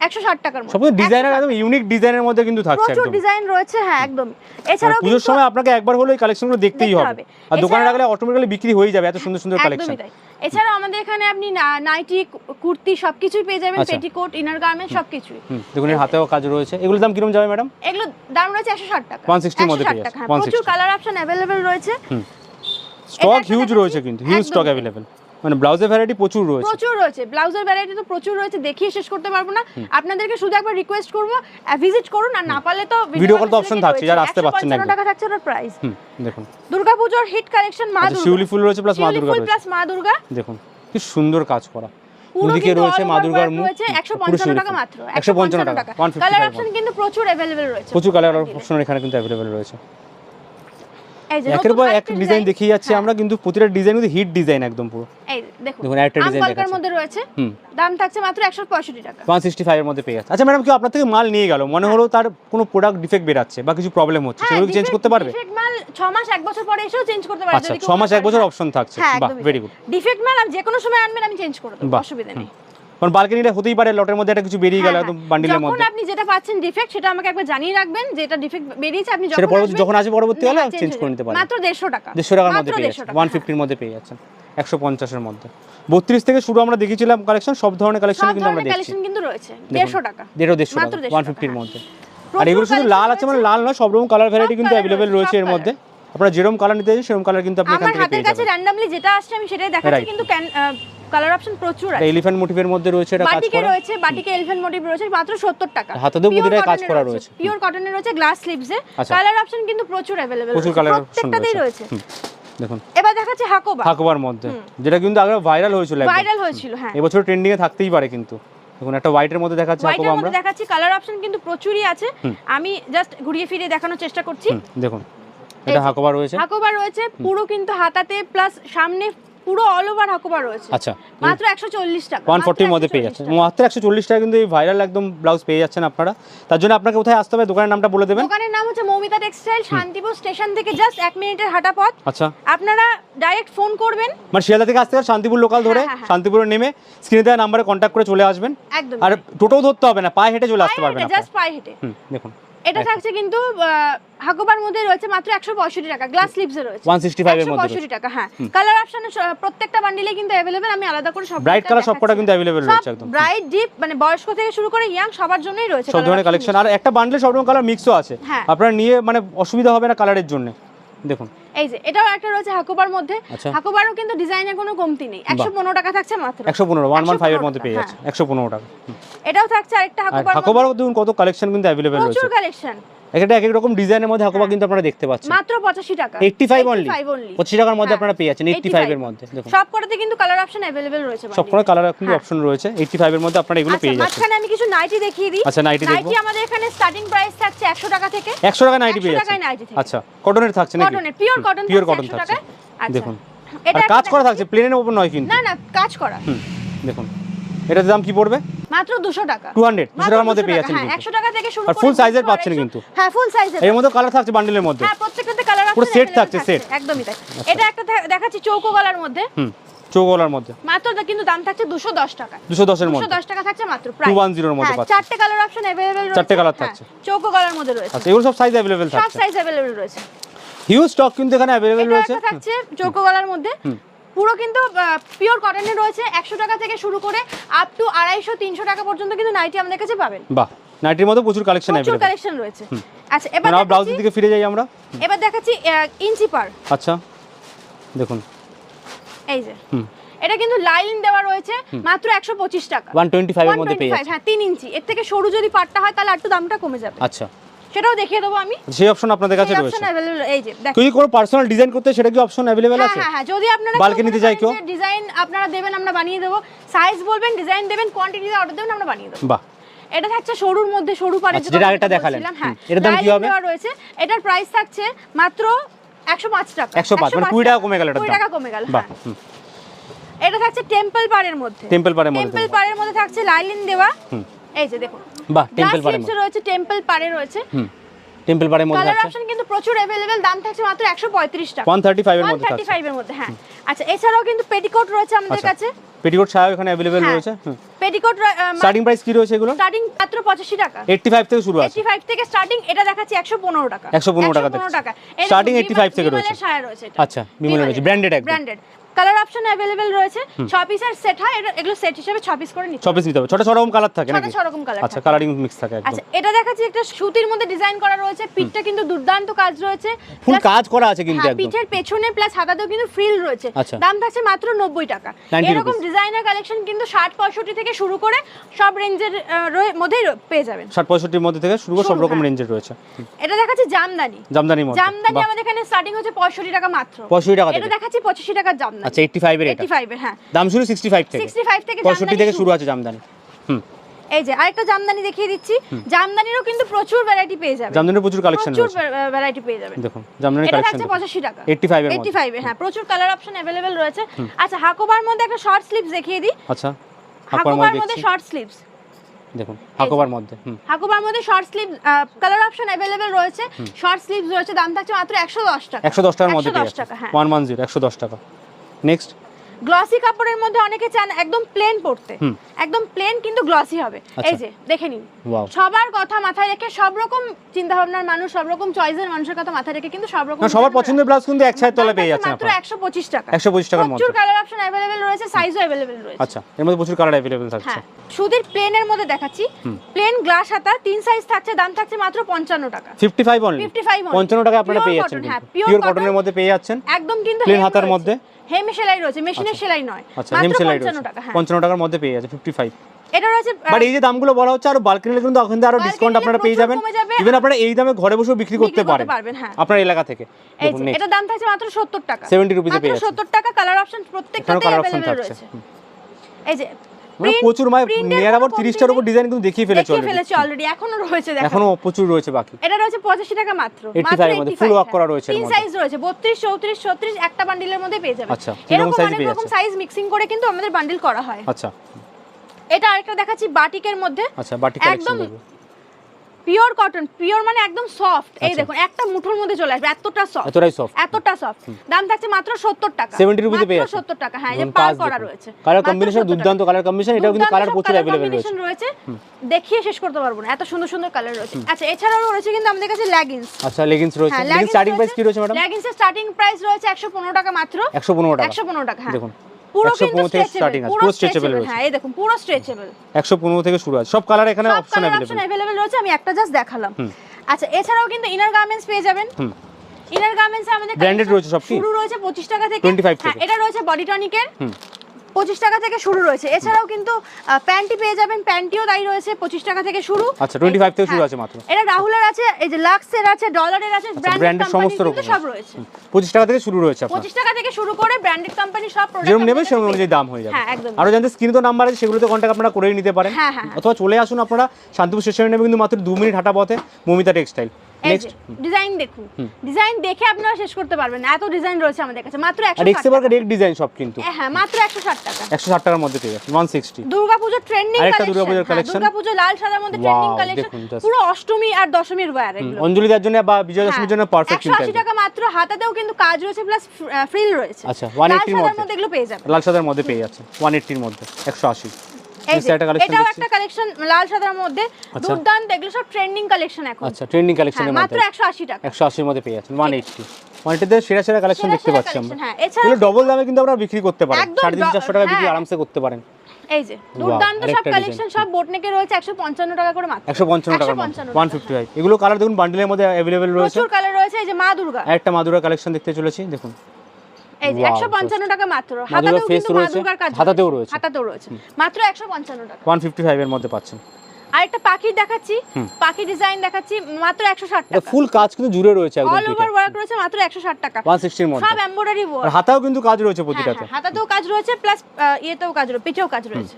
B: একশো ষাট টাকার মধ্যে।
A: ডিজাইনার একদম ইউনিক ডিজাইনের মধ্যে কিন্তু থাকছে
B: প্রচুর ডিজাইন রয়েছে হ্যাঁ একদম। এছাড়াও
A: পুজোর সময় আপনাকে একবার হলো এই কালেকশনগুলো দেখতেই হবে।
B: হবে।
A: আর দোকানে রাখলে অটোমেটিক্যালি বিক্রি হয়ে যাবে এত সুন্দর সুন্দর কালেকশন
B: এছাড়াও আমাদের এখানে আপনি নাইটি কুর্তি সবকিছুই পেয়ে যাবেন
A: আচ্ছা।
B: পেটিকোট ইনার গার্মেন্ট সবকিছুই।
A: হুম দেখুন এর হাতেও কাজ রয়েছে। এগুলোর দাম কীরকম যাবে ম্যাডাম?
B: এগুলো দাম রয়েছে একশো ষাট টাকা।
A: 160 এর মধ্যে
B: 160
A: পেয়ে
B: টাকা,
A: যাচ্ছে,
B: প্রচুর কালার অপশন রয়েছে।
A: স্টক হিউজ রয়েছে কিন্তু হিউজ স্টক। অ্যাভেলেবেল মানে ব্লাউজের ভ্যারাইটি প্রচুর রয়েছে
B: প্রচুর রয়েছে ব্লাউজের ভ্যারাইটি তো প্রচুর রয়েছে দেখিয়ে শেষ করতে পারবো না আপনাদেরকে শুধু একবার রিকোয়েস্ট করবো ভিজিট করুন আর না পারলে তো
A: Video call তো option থাকছে, যারা আসতে পারছেন না
B: 155
A: একদম।
B: টাকা থাকছে ওটার প্রাইস
A: হুম দেখুন
B: দুর্গাপুজোর হিট কালেকশন মা
A: আচ্ছা
B: দুর্গা
A: শিউলি ফুল রয়েছে প্লাস মা
B: শিউলি
A: দুর্গা
B: ফুল
A: রয়েছে
B: প্লাস মা দুর্গা
A: দেখুন কি সুন্দর কাজ করা
B: পুরো
A: দুদিকে
B: কিন্তু
A: রয়েছে
B: all
A: মা
B: over
A: দুর্গার
B: work
A: মুখ
B: রয়েছে
A: পুরো
B: 155
A: শিউলি
B: টাকা
A: ফুল।
B: মাত্র
A: 155 টাকা
B: কালার
A: 155
B: অপশন কিন্তু প্রচুর अवेलेबल রয়েছে
A: প্রচুর কালার অপশন এখানে কিন্তু অ্যাভেলেবেল রয়েছে
B: এই যে
A: একের পর এক ডিজাইন দেখিয়ে যাচ্ছে
B: হ্যাঁ।
A: আমরা কিন্তু প্রতিটা ডিজাইন কিন্তু হিট ডিজাইন একদম পুরো।
B: এই দেখুন
A: দেখুন, আরেকটা
B: আম
A: design
B: মধ্যে রয়েছে। দাম থাকছে মাত্র একশো পঁয়ষট্টি টাকা।
A: ওয়ান সিক্সটি ফাইভের মধ্যে পেয়ে যাচ্ছে। আচ্ছা ম্যাডাম কেউ আপনার থেকে মাল নিয়ে গেল? মনে হলো তার কোনো প্রোডাক্ট ডিফেক্ট বেরাচ্ছে বা কিছু প্রবলেম হচ্ছে
B: হ্যাঁ,
A: সেগুলো চেঞ্জ করতে পারবে?
B: defect মাল ছ মাস এক বছর পরে এসেও চেঞ্জ করতে পারবে
A: আচ্ছা ছ মাস এক বছর অপশন থাকছে।
B: হ্যাঁ
A: বাহ ভেরি গুড
B: ডিফেক্ট মাল আপনি যে কোনো সময় আনবেন আমি চেঞ্জ করে দেবো অসুবিধা নেই।
A: কারণ বালকে নিলে হতেই পারে লটের মধ্যে একটা কিছু বেরিয়ে গেল
B: হ্যাঁ,
A: একদম
B: হ্যাঁ।
A: বান্ডিলের
B: যখন
A: মধ্যে।
B: আপনি যেটা পাচ্ছেন ডিফেক্ট সেটা আমাকে একবার জানিয়ে রাখবেন যে এটা ডিফেক্ট বেরিয়েছে আপনি
A: সেটা
B: যখন
A: পরবর্তী যখন আসবে পরবর্তী হলে
B: হ্যাঁ,
A: চেঞ্জ করে নিতে পারবে
B: মাত্র দেড়শো টাকা।
A: দেড়শো টাকার মধ্যে পেয়ে
B: 150
A: যাচ্ছেন।
B: টাকা,
A: ওয়ান
B: হ্যাঁ।
A: ফিফটির মধ্যে পেয়ে যাচ্ছেন। একশো পঞ্চাশের মধ্যে। বত্রিশ থেকে শুরু আমরা দেখিয়েছিলাম কালেকশন সব ধরনের কালেকশন কিন্তু আমরা দেখছি।
B: কালেকশন কিন্তু রয়েছে।
A: দেখুন,
B: দেড়শো টাকা।
A: দেড়শো দেড়শো
B: মাত্র
A: টাকা
B: 150
A: ওয়ান ফিফটির
B: হ্যাঁ।
A: মধ্যে। আর এগুলো শুধু লাল আছে মানে লাল নয় সব রকম কালার ভ্যারাইটি কিন্তু
B: রয়েছে,
A: রয়েছে এর মধ্যে। আপনারা যেরকম কালার নিতে চাই সেরকম কালার কিন্তু আপনি এখান
B: আমার
A: থেকে
B: হাতের
A: পেয়ে
B: কাছে
A: যাবেন
B: র্যান্ডমলি যেটা আসছে আমি সেটাই দেখাচ্ছি
A: Right.
B: কিন্তু কালার অপশন প্রচুর আছে
A: এলিফ্যান্ট মোটিভের মধ্যে রয়েছে এটা কাজ
B: বাটিকে
A: করা
B: রয়েছে বাটিকে এলিফ্যান্ট মোটিভ রয়েছে মাত্র 70 টাকা
A: হাতাতেও প্রতিটায় কাজ করা রয়েছে।
B: পিওর কটনের রয়েছে গ্লাস স্লিভসে
A: আচ্ছা।
B: কালার অপশন কিন্তু প্রচুর अवेलेबल
A: প্রচুর কালার অপশন
B: প্রত্যেকটাতেই রয়েছে
A: হুম, দেখুন
B: এবার দেখাচ্ছে হাকোবা
A: হাকোবার মধ্যে যেটা কিন্তু আগে ভাইরাল হয়েছিল একদম
B: ভাইরাল হয়েছিল হ্যাঁ
A: এবছর ট্রেন্ডিং এ থাকতেই পারে কিন্তু দেখুন একটা হোয়াইটের মধ্যে দেখাচ্ছে হাকোবা
B: হোয়াইটের
A: আমরা
B: মধ্যে দেখাচ্ছি কালার অপশন কিন্তু প্রচুরই আছে আমি জাস্ট ঘুরিয়ে ফিরিয়ে দেখানোর চেষ্টা করছি
A: হুম, দেখুন এটা হাকোবা রয়েছে?
B: হাকোবা রয়েছে পুরো কিন্তু হাতাতে প্লাস সামনে পুরো অল ওভার হাকোবা রয়েছে।
A: আচ্ছা।
B: মাত্র 140 টাকা
A: ওয়ান
B: মাত্র
A: ফোর্টির মধ্যে পেয়ে
B: 140
A: মাত্র একশো চল্লিশ টাকা কিন্তু এই ভাইরাল একদম ব্লাউজ পেয়ে যাচ্ছেন আপনারা। তার জন্য আপনাকে কোথায় আসতে হবে দোকানের নামটা বলে দেবেন?
B: দোকানের নাম হচ্ছে মৌমিতা টেক্সটাইল শান্তিপুর স্টেশন থেকে জাস্ট এক মিনিটের হাঁটা পথ।
A: আচ্ছা।
B: আপনারা ডাইরেক্ট ফোন করবেন।
A: মানে শিয়ালদা থেকে আসতে শান্তিপুর লোকাল ধরে
B: হ্যাঁ, হ্যাঁ, হ্যাঁ।
A: শান্তিপুরে নেমে স্ক্রিনে দেওয়া নাম্বারে কন্ট্যাক্ট করে চলে আসবেন।
B: একদম।
A: আর টোটোও ধরতে হবে না পায়ে হেঁটে চলে আসতে পারবেন
B: জাস্ট পায়ে হেঁটে।
A: দেখুন।
B: এটা থাকছে কিন্তু হাকোবার মধ্যে রয়েছে মাত্র একশো পঁয়ষট্টি টাকা গ্লাস স্লিভসে রয়েছে।
A: 165 এর মধ্যে
B: পঁয়ষট্টি টাকা হ্যাঁ। কালার অপশনে প্রত্যেকটা বান্ডিলে কিন্তু अवेलेबल আমি আলাদা করে সব
A: ব্রাইট কালার সবকটা কিন্তু अवेलेबल রয়েছে একদম।
B: ব্রাইট ডিপ মানে বয়স্ক থেকে শুরু করে ইয়াং সবার জন্যই রয়েছে
A: সব ধরনের কালেকশন আর একটা বান্ডিলে সব রকম কালার মিক্সও আছে।
B: হ্যাঁ।
A: আপনারা নিয়ে মানে অসুবিধা হবে না কালারের জন্য। দেখুন।
B: এই যে এটাও একটা রয়েছে হাকোবার মধ্যে।
A: আচ্ছা।
B: হাকোবারও কিন্তু ডিজাইনে কোনো কমতি নেই। একশো পনেরো টাকা থাকছে মাত্র।
A: একশো পনেরো ওয়ান ওয়ান ফাইভের মধ্যে পেয়ে যাচ্ছে। একশো পনেরো টাকা।
B: এটাও থাকছে আরেকটা
A: আর
B: হাকোবার
A: হাকোবারও দেখুন কত কালেকশন কিন্তু अवेलेबल রয়েছে।
B: প্রচুর কালেকশন
A: একটা এক এক রকম ডিজাইনের মধ্যে হাকোবা কিন্তু আপনারা দেখতে পাচ্ছেন।
B: মাত্র পঁচাশি টাকা।
A: Eighty five only
B: 85 only।
A: পঁচিশ টাকার মধ্যে
B: হ্যাঁ,
A: আপনারা পেয়ে যাচ্ছেন এইটটি
B: 85
A: ফাইভের মধ্যে দেখুন।
B: সব কটাতে কিন্তু কালার অপশন অ্যাভেলেবেল রয়েছে
A: সব
B: বান্ডিলে।
A: কোনো কালার কিন্তু অপশন রয়েছে এইটটি ফাইভের মধ্যে আপনারা এগুলো
B: আচ্ছা
A: পেয়ে যাচ্ছেন।
B: মাঝখানে আমি কিছু নাইটি দেখিয়ে দিই।
A: আচ্ছা, নাইটি দেখব।
B: নাইটি আমাদের এখানে স্টার্টিং প্রাইস থাকছে একশো টাকা থেকে।
A: একশো টাকা নাইটি
B: 100
A: পেয়ে যাচ্ছেন। আচ্ছা কটনের থাকছে নাকি?
B: কটনের পিওর কটন
A: পিওর কটন থাকছে
B: আচ্ছা।
A: দেখুন।
B: এটা
A: কাজ করা থাকছে প্লেনের ওপর নয় কিন্তু।
B: না না কাজ করা।
A: দেখুন। এটার দাম কি পড়বে?
B: মাত্র দুশো টাকা।
A: 200 দুশো
B: মাত্র
A: টাকার মধ্যে পেয়ে যাচ্ছেন
B: হ্যাঁ
A: কিন্তু।
B: একশো টাকা থেকে শুরু করে
A: এর
B: 200,
A: পাচ্ছেন কিন্তু।
B: হ্যাঁ ফুল সাইজের
A: এর মধ্যে কালার থাকছে বান্ডেলের মধ্যে।
B: হ্যাঁ প্রত্যেকটাতে কালার আছে
A: পুরো set থাকছে, set।
B: একদমই তাই। এটা একটা দেখাচ্ছি চৌকো গলার মধ্যে।
A: হুম চৌগলার মধ্যে।
B: মাত্র কিন্তু দাম থাকছে দুশো দশ টাকা।
A: দুশো দশের মধ্যে।
B: দশ টাকা থাকছে মাত্র প্রায়
A: 210 এর মধ্যে
B: হ্যাঁ,
A: পাচ্ছেন।
B: চারটে কালার অপশন অ্যাভেলেবেল
A: চারটে colour থাকছে।
B: চৌকো গলার মধ্যে রয়েছে।
A: আচ্ছা এগুলো সব সাইজ অ্যাভেলেবেল
B: সব সাইজ অ্যাভেলেবেল রয়েছে।
A: হিউজ স্টক কিন্তু এখানে অ্যাভেলেবেল রয়েছে।
B: থাকছে চৌকো গলার মধ্যে। পুরো কিন্তু পিওর কটনের রয়েছে একশো টাকা থেকে শুরু করে আপ টু আড়াইশো তিনশো টাকা পর্যন্ত কিন্তু নাইটি আমাদের কাছে পাবেন।
A: বাহ নাইটির মধ্যে প্রচুর কালেকশন
B: প্রচুর কালেকশন রয়েছে। আচ্ছা এবার
A: মানে আমার ব্লাউজের দিকে ফিরে যাই আমরা।
B: এবার দেখাচ্ছি ইঞ্চি পার।
A: আচ্ছা দেখুন।
B: এই যে।
A: হুম।
B: এটা কিন্তু লাইন দেওয়া রয়েছে মাত্র একশো পঁচিশ টাকা।
A: 125 এর মধ্যে পেয়ে
B: 125, হ্যাঁ তিন ইঞ্চি। এর থেকে সরু যদি পাটটা হয় তাহলে একটু দামটা কমে যাবে।
A: আচ্ছা।
B: সেটাও দেখিয়ে দেবো আমি।
A: সেই অপশন আপনাদের কাছে রয়েছে।
B: এই যে
A: যদি কোনো পার্সোনাল ডিজাইন করতে সেটা কি অপশন অ্যাভেলেবেল
B: হ্যাঁ
A: আছে?
B: হ্যাঁ হ্যাঁ যদি আপনারা
A: বালকে নিতে চাই কেউ?
B: ডিজাইন আপনারা দেবেন আমরা বানিয়ে দেবো। সাইজ বলবেন ডিজাইন দেবেন কোয়ান্টিটিতে অর্ডার দেবেন আমরা বানিয়ে দেবো।
A: বাহ।
B: এটা থাকছে সরুর মধ্যে সরু পারে
A: আচ্ছা, যেটা আগেরটা দেখালেন।
B: হ্যাঁ।
A: এটার দাম কি হবে?
B: রয়েছে এটার প্রাইস থাকছে মাত্র একশো পাঁচ টাকা।
A: 105, মানে 20 টাকা কমে গেল এটার
B: 20 টাকা কমে গেল
A: বাহ
B: হ্যাঁ। এটা থাকছে টেম্পল পাড়ের মধ্যে।
A: টেম্পল পাড়ের মধ্যে
B: টেম্পল পাড়ের মধ্যে থাকছে লাইলিন দেওয়া।
A: হুম।
B: এই যে দেখুন
A: বাহ
B: গ্লাস
A: টেম্পল পাড়ের
B: স্লিপস
A: মধ্যে
B: রয়েছে টেম্পল পাড়ে রয়েছে
A: হুম টেম্পল পাড়ের মধ্যে
B: কালার
A: আছে
B: অপশন কিন্তু প্রচুর अवेलेबल দাম থাকছে মাত্র 135 টাকা
A: 135 এর মধ্যে থাকছে
B: 135 এর মধ্যে হ্যাঁ আচ্ছা এছাড়াও কিন্তু পেটিকোট রয়েছে আমাদের
A: আচ্ছা
B: কাছে
A: পেটিকোট ছায়া এখানে অ্যাভেলেবেল
B: হ্যাঁ।
A: রয়েছে
B: পেটিকোট
A: স্টার্টিং প্রাইস কি রয়েছে এগুলো
B: স্টার্টিং মাত্র 85 টাকা
A: 85 থেকে শুরু আছে
B: 85 থেকে স্টার্টিং এটা দেখাচ্ছি 115 টাকা
A: 115 টাকা
B: 115
A: দেখছি।
B: টাকা এই
A: Starting
B: দেখুন,
A: 85 থেকে
B: বিমলের
A: রয়েছে।
B: ছায়া রয়েছে এটা
A: আচ্ছা, বিমলের রয়েছে, branded একদম।
B: ব্র্যান্ডেড কালার অপশন अवेलेबल রয়েছে 6 পিসের সেট হয় এটা- এগুলো সেট হিসেবে 6 পিস করে নিতে
A: ছ পিস নিতে হবে ছোট ছোট রকম কালার থাকে
B: ছোট
A: নাকি
B: ছোট রকম কালার
A: আচ্ছা কালারিং মিক্স থাকে একদম
B: আচ্ছা এটা দেখাচ্ছি একটা সুতির মধ্যে ডিজাইন করা রয়েছে পিঠটা কিন্তু দুর্দান্ত কাজ রয়েছে
A: ফুল
B: Plus-
A: কাজ করা আছে কিন্তু
B: হ্যাঁ,
A: একদম
B: পিঠের পেছনে প্লাস হাতাতেও কিন্তু ফ্রিল রয়েছে
A: আচ্ছা।
B: দাম থাকছে মাত্র নব্বই টাকা
A: 90
B: এরকম
A: rupees।
B: ডিজাইনার কালেকশন কিন্তু ষাট পঁয়ষট্টি থেকে শুরু করে সব রেঞ্জের মধ্যেই র- পেয়ে যাবেন
A: ষাট পঁয়ষট্টির মধ্যে থেকে শুরু করে সব
B: শুরু,
A: রকম
B: হ্যাঁ।
A: রেঞ্জের রয়েছে
B: এটা দেখাচ্ছি জামদানি
A: জামদানির মধ্যে
B: জামদানি
A: বাহ,
B: আমাদের এখানে স্টার্টিং হচ্ছে পঁয়ষট্টি টাকা মাত্র
A: 65 টাকা
B: এটা
A: থেকে
B: দেখাচ্ছি পঁচাশি টাকার জামদানি
A: আচ্ছা 85 এর এটা?
B: এইটি ফাইভের হ্যাঁ।
A: দাম শুরু 65 থেকে?
B: সিক্সটি ফাইভ থেকে
A: 65
B: জামদানি
A: থেকে
B: শুরু।
A: আছে জামদানি। হুম।
B: এই যে আরেকটা জামদানি দেখিয়ে দিচ্ছি। জামদানিরও কিন্তু প্রচুর ভ্যারাইটি পেয়ে যাবেন
A: জামদানির প্রচুর কালেকশন
B: প্রচুর ভ্যারাইটি পেয়ে যাবেন
A: দেখুন জামদানির
B: এটা
A: কালেকশন
B: থাকছে পঁচাশি টাকা।
A: 85 এর
B: এইটটি
A: মধ্যে
B: ফাইভে হ্যাঁ প্রচুর কালার অপশন অ্যাভেলেবেল রয়েছে। আচ্ছা হাকোবার মধ্যে একটা শর্ট স্লিভস দেখিয়ে দিই।
A: আচ্ছা হাকোবার মধ্যে
B: শর্ট স্লিভস
A: দেখুন হাকোবার মধ্যে
B: হাকুবার মধ্যে short sleeve colour option available রয়েছে। শর্ট স্লিভস রয়েছে দাম থাকছে মাত্র একশো দশ টাকা।
A: একশো দশ টাকার মধ্যে
B: 110 টাকা, হ্যাঁ।
A: ওয়ান ওয়ান জিরো একশো দশ টাকা। নেক্সট
B: গ্লসি কাপড়ের মধ্যে অনেকে চান একদম প্লেন
A: হুম।
B: একদম প্লেন কিন্তু গ্লসি হবে।
A: আচ্ছা।
B: এই যে দেখে নিন। সবার কথা মাথায় রেখে সব রকম চিন্তা ভাবনার মানুষ সব রকম চয়েসের মানুষের কথা মাথায় রেখে কিন্তু সব রকম
A: সবার পছন্দের ব্লাউজ কিন্তু এক ছায়ের তলায় পেয়ে যাচ্ছেন
B: মাত্র
A: আপনারা।
B: একশো পঁচিশ টাকা।
A: একশো পঁচিশ টাকার মধ্যে।
B: প্রচুর কালার অপশন অ্যাভেলেবেল রয়েছে সাইজও অ্যাভেলেবেল রয়েছে।
A: আচ্ছা এর মধ্যে প্রচুর কালার অ্যাভেলেবেল থাকছে।
B: হ্যাঁ সুতির প্লেনের মধ্যে দেখাচ্ছি। প্লেন গ্লাস হাতা তিন সাইজ থাকছে দাম থাকছে মাত্র পঞ্চান্ন টাকা।
A: Fifty five only
B: 55 only।
A: পঞ্চান্ন টাকা আপনারা পেয়ে যাচ্ছেন
B: হ্যাঁ,
A: পিওর কটনের মধ্যে পেয়ে যাচ্ছেন।
B: একদম কিন্তু hem
A: হাতার মধ্যে?
B: হেম সেলাই রয়েছে মেশিনের সেলাই নয়
A: আচ্ছা হেম
B: মাত্র
A: সেলাই
B: 55
A: রয়েছে
B: টাকা হ্যাঁ
A: পঞ্চান্ন টাকার মধ্যে পেয়ে যাচ্ছে ফিফটি ফাইভ
B: এটা রয়েছে
A: বাট এই যে দামগুলো বলা হচ্ছে আর বাল্ক নিলে কিন্তু ওখান থেকে আরো
B: Bulk
A: ডিসকাউন্ট
B: নিলে
A: আপনারা পেয়ে
B: প্রচুর
A: যাবেন
B: কমে যাবে।
A: ইভেন আপনারা এই দামে ঘরে বসেও বিক্রি করতে
B: বিক্রি করতে
A: পারেন
B: পারবেন, হ্যাঁ।
A: আপনার এলাকা থেকে
B: এই
A: দেখুন
B: যে
A: নেক্সট
B: এটা দাম থাকছে মাত্র 70 টাকা
A: 70 রুপিসে পেয়ে
B: মাত্র
A: যাচ্ছেন
B: 70 টাকা কালার অপশন
A: এখানেও
B: প্রত্যেকটাতে
A: কালার অপশন
B: अवेलेबल
A: থাকছে
B: রয়েছে
A: হুম।
B: এই যে
A: মানে
B: print-
A: প্রচুর মানে নিয়ার আবার তিরিশটার উপর ডিজাইন কিন্তু দেখিয়ে ফেলেছে
B: দেখিয়ে ফেলেছে অলরেডি এখনও রয়েছে দেখো।
A: এখনও প্রচুর রয়েছে বাকি।
B: এটা রয়েছে 85 টাকা মাত্র
A: 85 মধ্যে, full work করা রয়েছে
B: তিন সাইজ রয়েছে 32 34 36 একটা বান্ডিলের মধ্যে পেয়ে যাবেন
A: আচ্ছা,
B: এরকম অনেক রকম সাইজ মিক্সিং করে কিন্তু আমাদের বান্ডিল করা হয়।
A: আচ্ছা।
B: এটা আরেকটা দেখাচ্ছি বাটিকের মধ্যে।
A: আচ্ছা
B: একদম পিওর কটন পিওর মানে একদম সফট এই
A: আচ্ছা।
B: দেখুন একটা মুঠোর মধ্যে চলে আসবে এতটা সফট
A: এতটাই সফট
B: এতটা সফট দাম থাকছে মাত্র 70 টাকা।
A: 70 রুপিতে পেয়ে যাচ্ছেন।
B: 70 টাকা হ্যাঁ এই পার করা রয়েছে।
A: কালার কম্বিনেশন দুর্দান্ত কালার কম্বিনেশন এটাও কিন্তু কালার প্রচুর অ্যাভেলেবেল রয়েছে।
B: রয়েছে। দেখিয়ে শেষ করতে পারব না এত সুন্দর সুন্দর কালার রয়েছে। আচ্ছা এছাড়াও রয়েছে কিন্তু আমাদের কাছে লেগিংস
A: আচ্ছা লেগিংস রয়েছে। লেগিংস স্টার্টিং প্রাইস কি রয়েছে ম্যাডাম
B: লেগিংসের স্টার্টিং প্রাইস রয়েছে 115 টাকা মাত্র।
A: 115 টাকা।
B: 115 টাকা হ্যাঁ।
A: দেখুন।
B: পুরো
A: 115
B: কিন্তু
A: থেকে
B: স্ট্রেচেবল
A: starting আছে,
B: পুরো
A: পুরো stretchable
B: স্ট্রেচেবল
A: রয়েছে।
B: হ্যাঁ এই দেখুন পুরো স্ট্রেচেবল
A: 115 থেকে শুরু আছে সব কালার এখানে
B: সব
A: option
B: colour option
A: available
B: available রয়েছে আমি একটা জাস্ট দেখালাম
A: হুম।
B: আচ্ছা এছাড়াও কিন্তু ইনার গার্মেন্টস পেয়ে যাবেন
A: হুম
B: ইনার গার্মেন্টস আমাদের
A: Branded
B: collection
A: রয়েছে সব কি?
B: শুরু রয়েছে 25 টাকা থেকে
A: 25
B: হ্যাঁ
A: থেকে।
B: এটা রয়েছে বডি টনিকের 25 টাকা থেকে শুরু রয়েছে। এছাড়াও কিন্তু প্যান্টি পেয়ে যাবেন প্যান্টিও তাই রয়েছে 25 টাকা থেকে শুরু।
A: আচ্ছা 25 থেকে শুরু
B: হ্যাঁ।
A: আছে মাত্র।
B: এটা রাহুলের আছে এই যে লাক্সের আছে ডলারের আছে
A: branded
B: ব্র্যান্ডেড
A: সমস্ত রকম
B: সব রয়েছে।
A: 25 টাকা থেকে শুরু রয়েছে
B: 25 টাকা থেকে শুরু করে ব্র্যান্ডেড কোম্পানি সব প্রোডাক্ট
A: যেরকম নেবে সেরকম অনুযায়ী দাম হয়ে যাবে।
B: হ্যাঁ,
A: আরও জানতে স্ক্রিনে তো নাম্বার আছে সেগুলোতে কন্ট্যাক্ট আপনারা করেই নিতে পারেন।
B: হ্যাঁ।
A: অথবা চলে আসুন আপনারা শান্তিপুর স্টেশনে নেবে কিন্তু মাত্র দু মিনিট হাঁটা পথে মমিতা টেক্সটাইল নেক্সট
B: ডিজাইন দেখুন। ডিজাইন দেখে আপনারা শেষ করতে পারবেন এত ডিজাইন রয়েছে আমাদের কাছে। মাত্র 160
A: আর এক্সে এক ডিজাইন সব কিন্তু।
B: হ্যাঁ মাত্র 160 টাকা।
A: 160 টাকার মধ্যে পেয়ে যাচ্ছে 160
B: দুর্গাপুজোর ট্রেন্ডিং কালেকশন
A: দুর্গাপুজোর collection।
B: দুর্গাপুজো লাল সাদার মধ্যে ট্রেন্ডিং কালেকশন পুরো অষ্টমী আর দশমীর ওয়্যার এগুলো।
A: অঞ্জলিদার জন্য বা বিজয় দশমীর জন্য পারফেক্ট কিন্তু
B: 180 টাকা মাত্র। হাতাতেও কিন্তু কাজ রয়েছে প্লাস ফ্রিল রয়েছে।
A: আচ্ছা,
B: লাল
A: 180 র মধ্যে।
B: মধ্যে এগুলো পেয়ে যাবেন।
A: লাল সাদার মধ্যে পেয়ে যাচ্ছে 180 এর মধ্যে 180
B: এই যে, এটাও একটা কালেকশন লাল সাদার মধ্যে
A: আচ্ছা।
B: দুর্দান্ত এগুলো সব ট্রেন্ডিং কালেকশন এখন।
A: আচ্ছা ট্রেন্ডিং
B: হ্যাঁ,
A: কালেকশনের
B: মাত্র 180 টাকা।
A: 180 এর মধ্যে পেয়ে যাচ্ছেন 180 ওয়ানটিতে সেরা সেরা কালেকশন দেখতে পাচ্ছি আমরা।
B: collection, হ্যাঁ। এছাড়া-
A: এগুলো ডবল দামে কিন্তু আপনারা বিক্রি করতে পারেন।
B: একদম
A: সাড়ে তিন
B: ড-
A: চারশো টাকা বিক্রি
B: হ্যাঁ।
A: আরামসে করতে পারেন।
B: এই যে দুর্দান্ত সব কালেকশন সব বোটনেকে রয়েছে 155 টাকা করে মাত্র।
A: একশো পঞ্চান্ন টাকার মধ্যে
B: 155
A: ওয়ান ফিফটি ফাইভ এগুলো কালার দেখুন বান্ডেলের মধ্যে রয়েছে।
B: প্রচুর কালার রয়েছে এই যে মা দুর্গা।
A: একটা মাদুরা কালেকশন দেখতে চলেছি দেখুন।
B: এই যে 155 টাকা মাত্র। হাতাতেও কিন্তু মা দুর্গার কাজ
A: হাতাতেও রয়েছে।
B: হাতাতেও রয়েছে। মাত্র 155 টাকা।
A: ওয়ান ফিফটি মধ্যে পাচ্ছেন।
B: আরেকটা পাখির দেখাচ্ছি। পাখি ডিজাইন দেখাচ্ছি মাত্র 160 টাকা।
A: ফুল কাজ কিন্তু জুড়ে রয়েছে একদম
B: অল ওভার ওয়ার্ক রয়েছে মাত্র 160 টাকা।
A: ওয়ান সিক্সটির মধ্যে।
B: সব এমব্রয়ডারি
A: আর হাতাও কিন্তু কাজ রয়েছে প্রতিটাতে।
B: হাতাতেও কাজ রয়েছে প্লাস ইয়েতেও কাজ রয়েছে পিঠেও কাজ রয়েছে।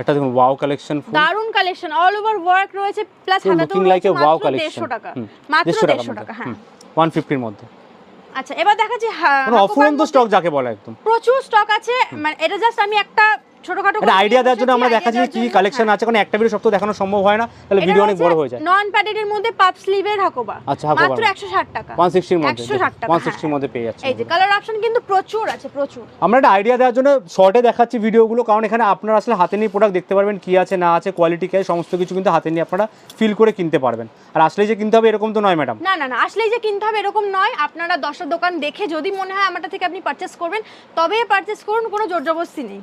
A: একটা দেখুন ওয়াও কালেকশন
B: দারুণ কালেকশন অল ওভার ওয়ার্ক রয়েছে plus হাতাতেও
A: looking
B: like
A: a
B: wow
A: collection
B: 150 টাকা। মাত্র 150 টাকা হ্যাঁ।
A: ওয়ান ফিফটির মধ্যে।
B: আচ্ছা এবার দেখা
A: যাচ্ছে
B: হ্যাঁ
A: অফুরন্ত স্টক যাকে বলে একদম।
B: প্রচুর স্টক আছে মানে এটা জাস্ট আমি একটা ছোটখাটো
A: আইডিয়া দেওয়ার জন্য আমরা দেখাচ্ছি কি কালেকশন আছে কারণ একটা ভিডিও সব তো দেখানো সম্ভব হয় না। তাহলে ভিডিও অনেক বড় হয়ে যায়।
B: নন প্যাডেড মধ্যে পাপ স্লিভের হাকোবা।
A: আচ্ছা, হাকোবা।
B: মাত্র 160 টাকা।
A: ওয়ান সিক্সটির মধ্যে
B: 160 টাকা
A: ওয়ান
B: হ্যাঁ।
A: মধ্যে পেয়ে যাচ্ছে
B: এই যে কালার অপশন কিন্তু প্রচুর আছে প্রচুর।
A: আমরা একটা আইডিয়া দেওয়ার জন্য শর্টে দেখাচ্ছি ভিডিওগুলো কারণ এখানে আপনারা আসলে হাতে নিয়ে প্রোডাক্ট দেখতে পারবেন কি আছে না আছে কোয়ালিটি কে সমস্ত কিছু কিন্তু হাতে নিয়ে আপনারা ফিল করে কিনতে পারবেন। আর আসলে যে কিনতে হবে এরকম তো নয় ম্যাডাম
B: না না না আসলেই যে কিনতে হবে এরকম নয়। আপনারা দশটা দোকান দেখে যদি মনে হয় আমারটা থেকে আপনি পারচেস করবেন তবে পারচেস করুন কোনো জোর জবরদস্তি নেই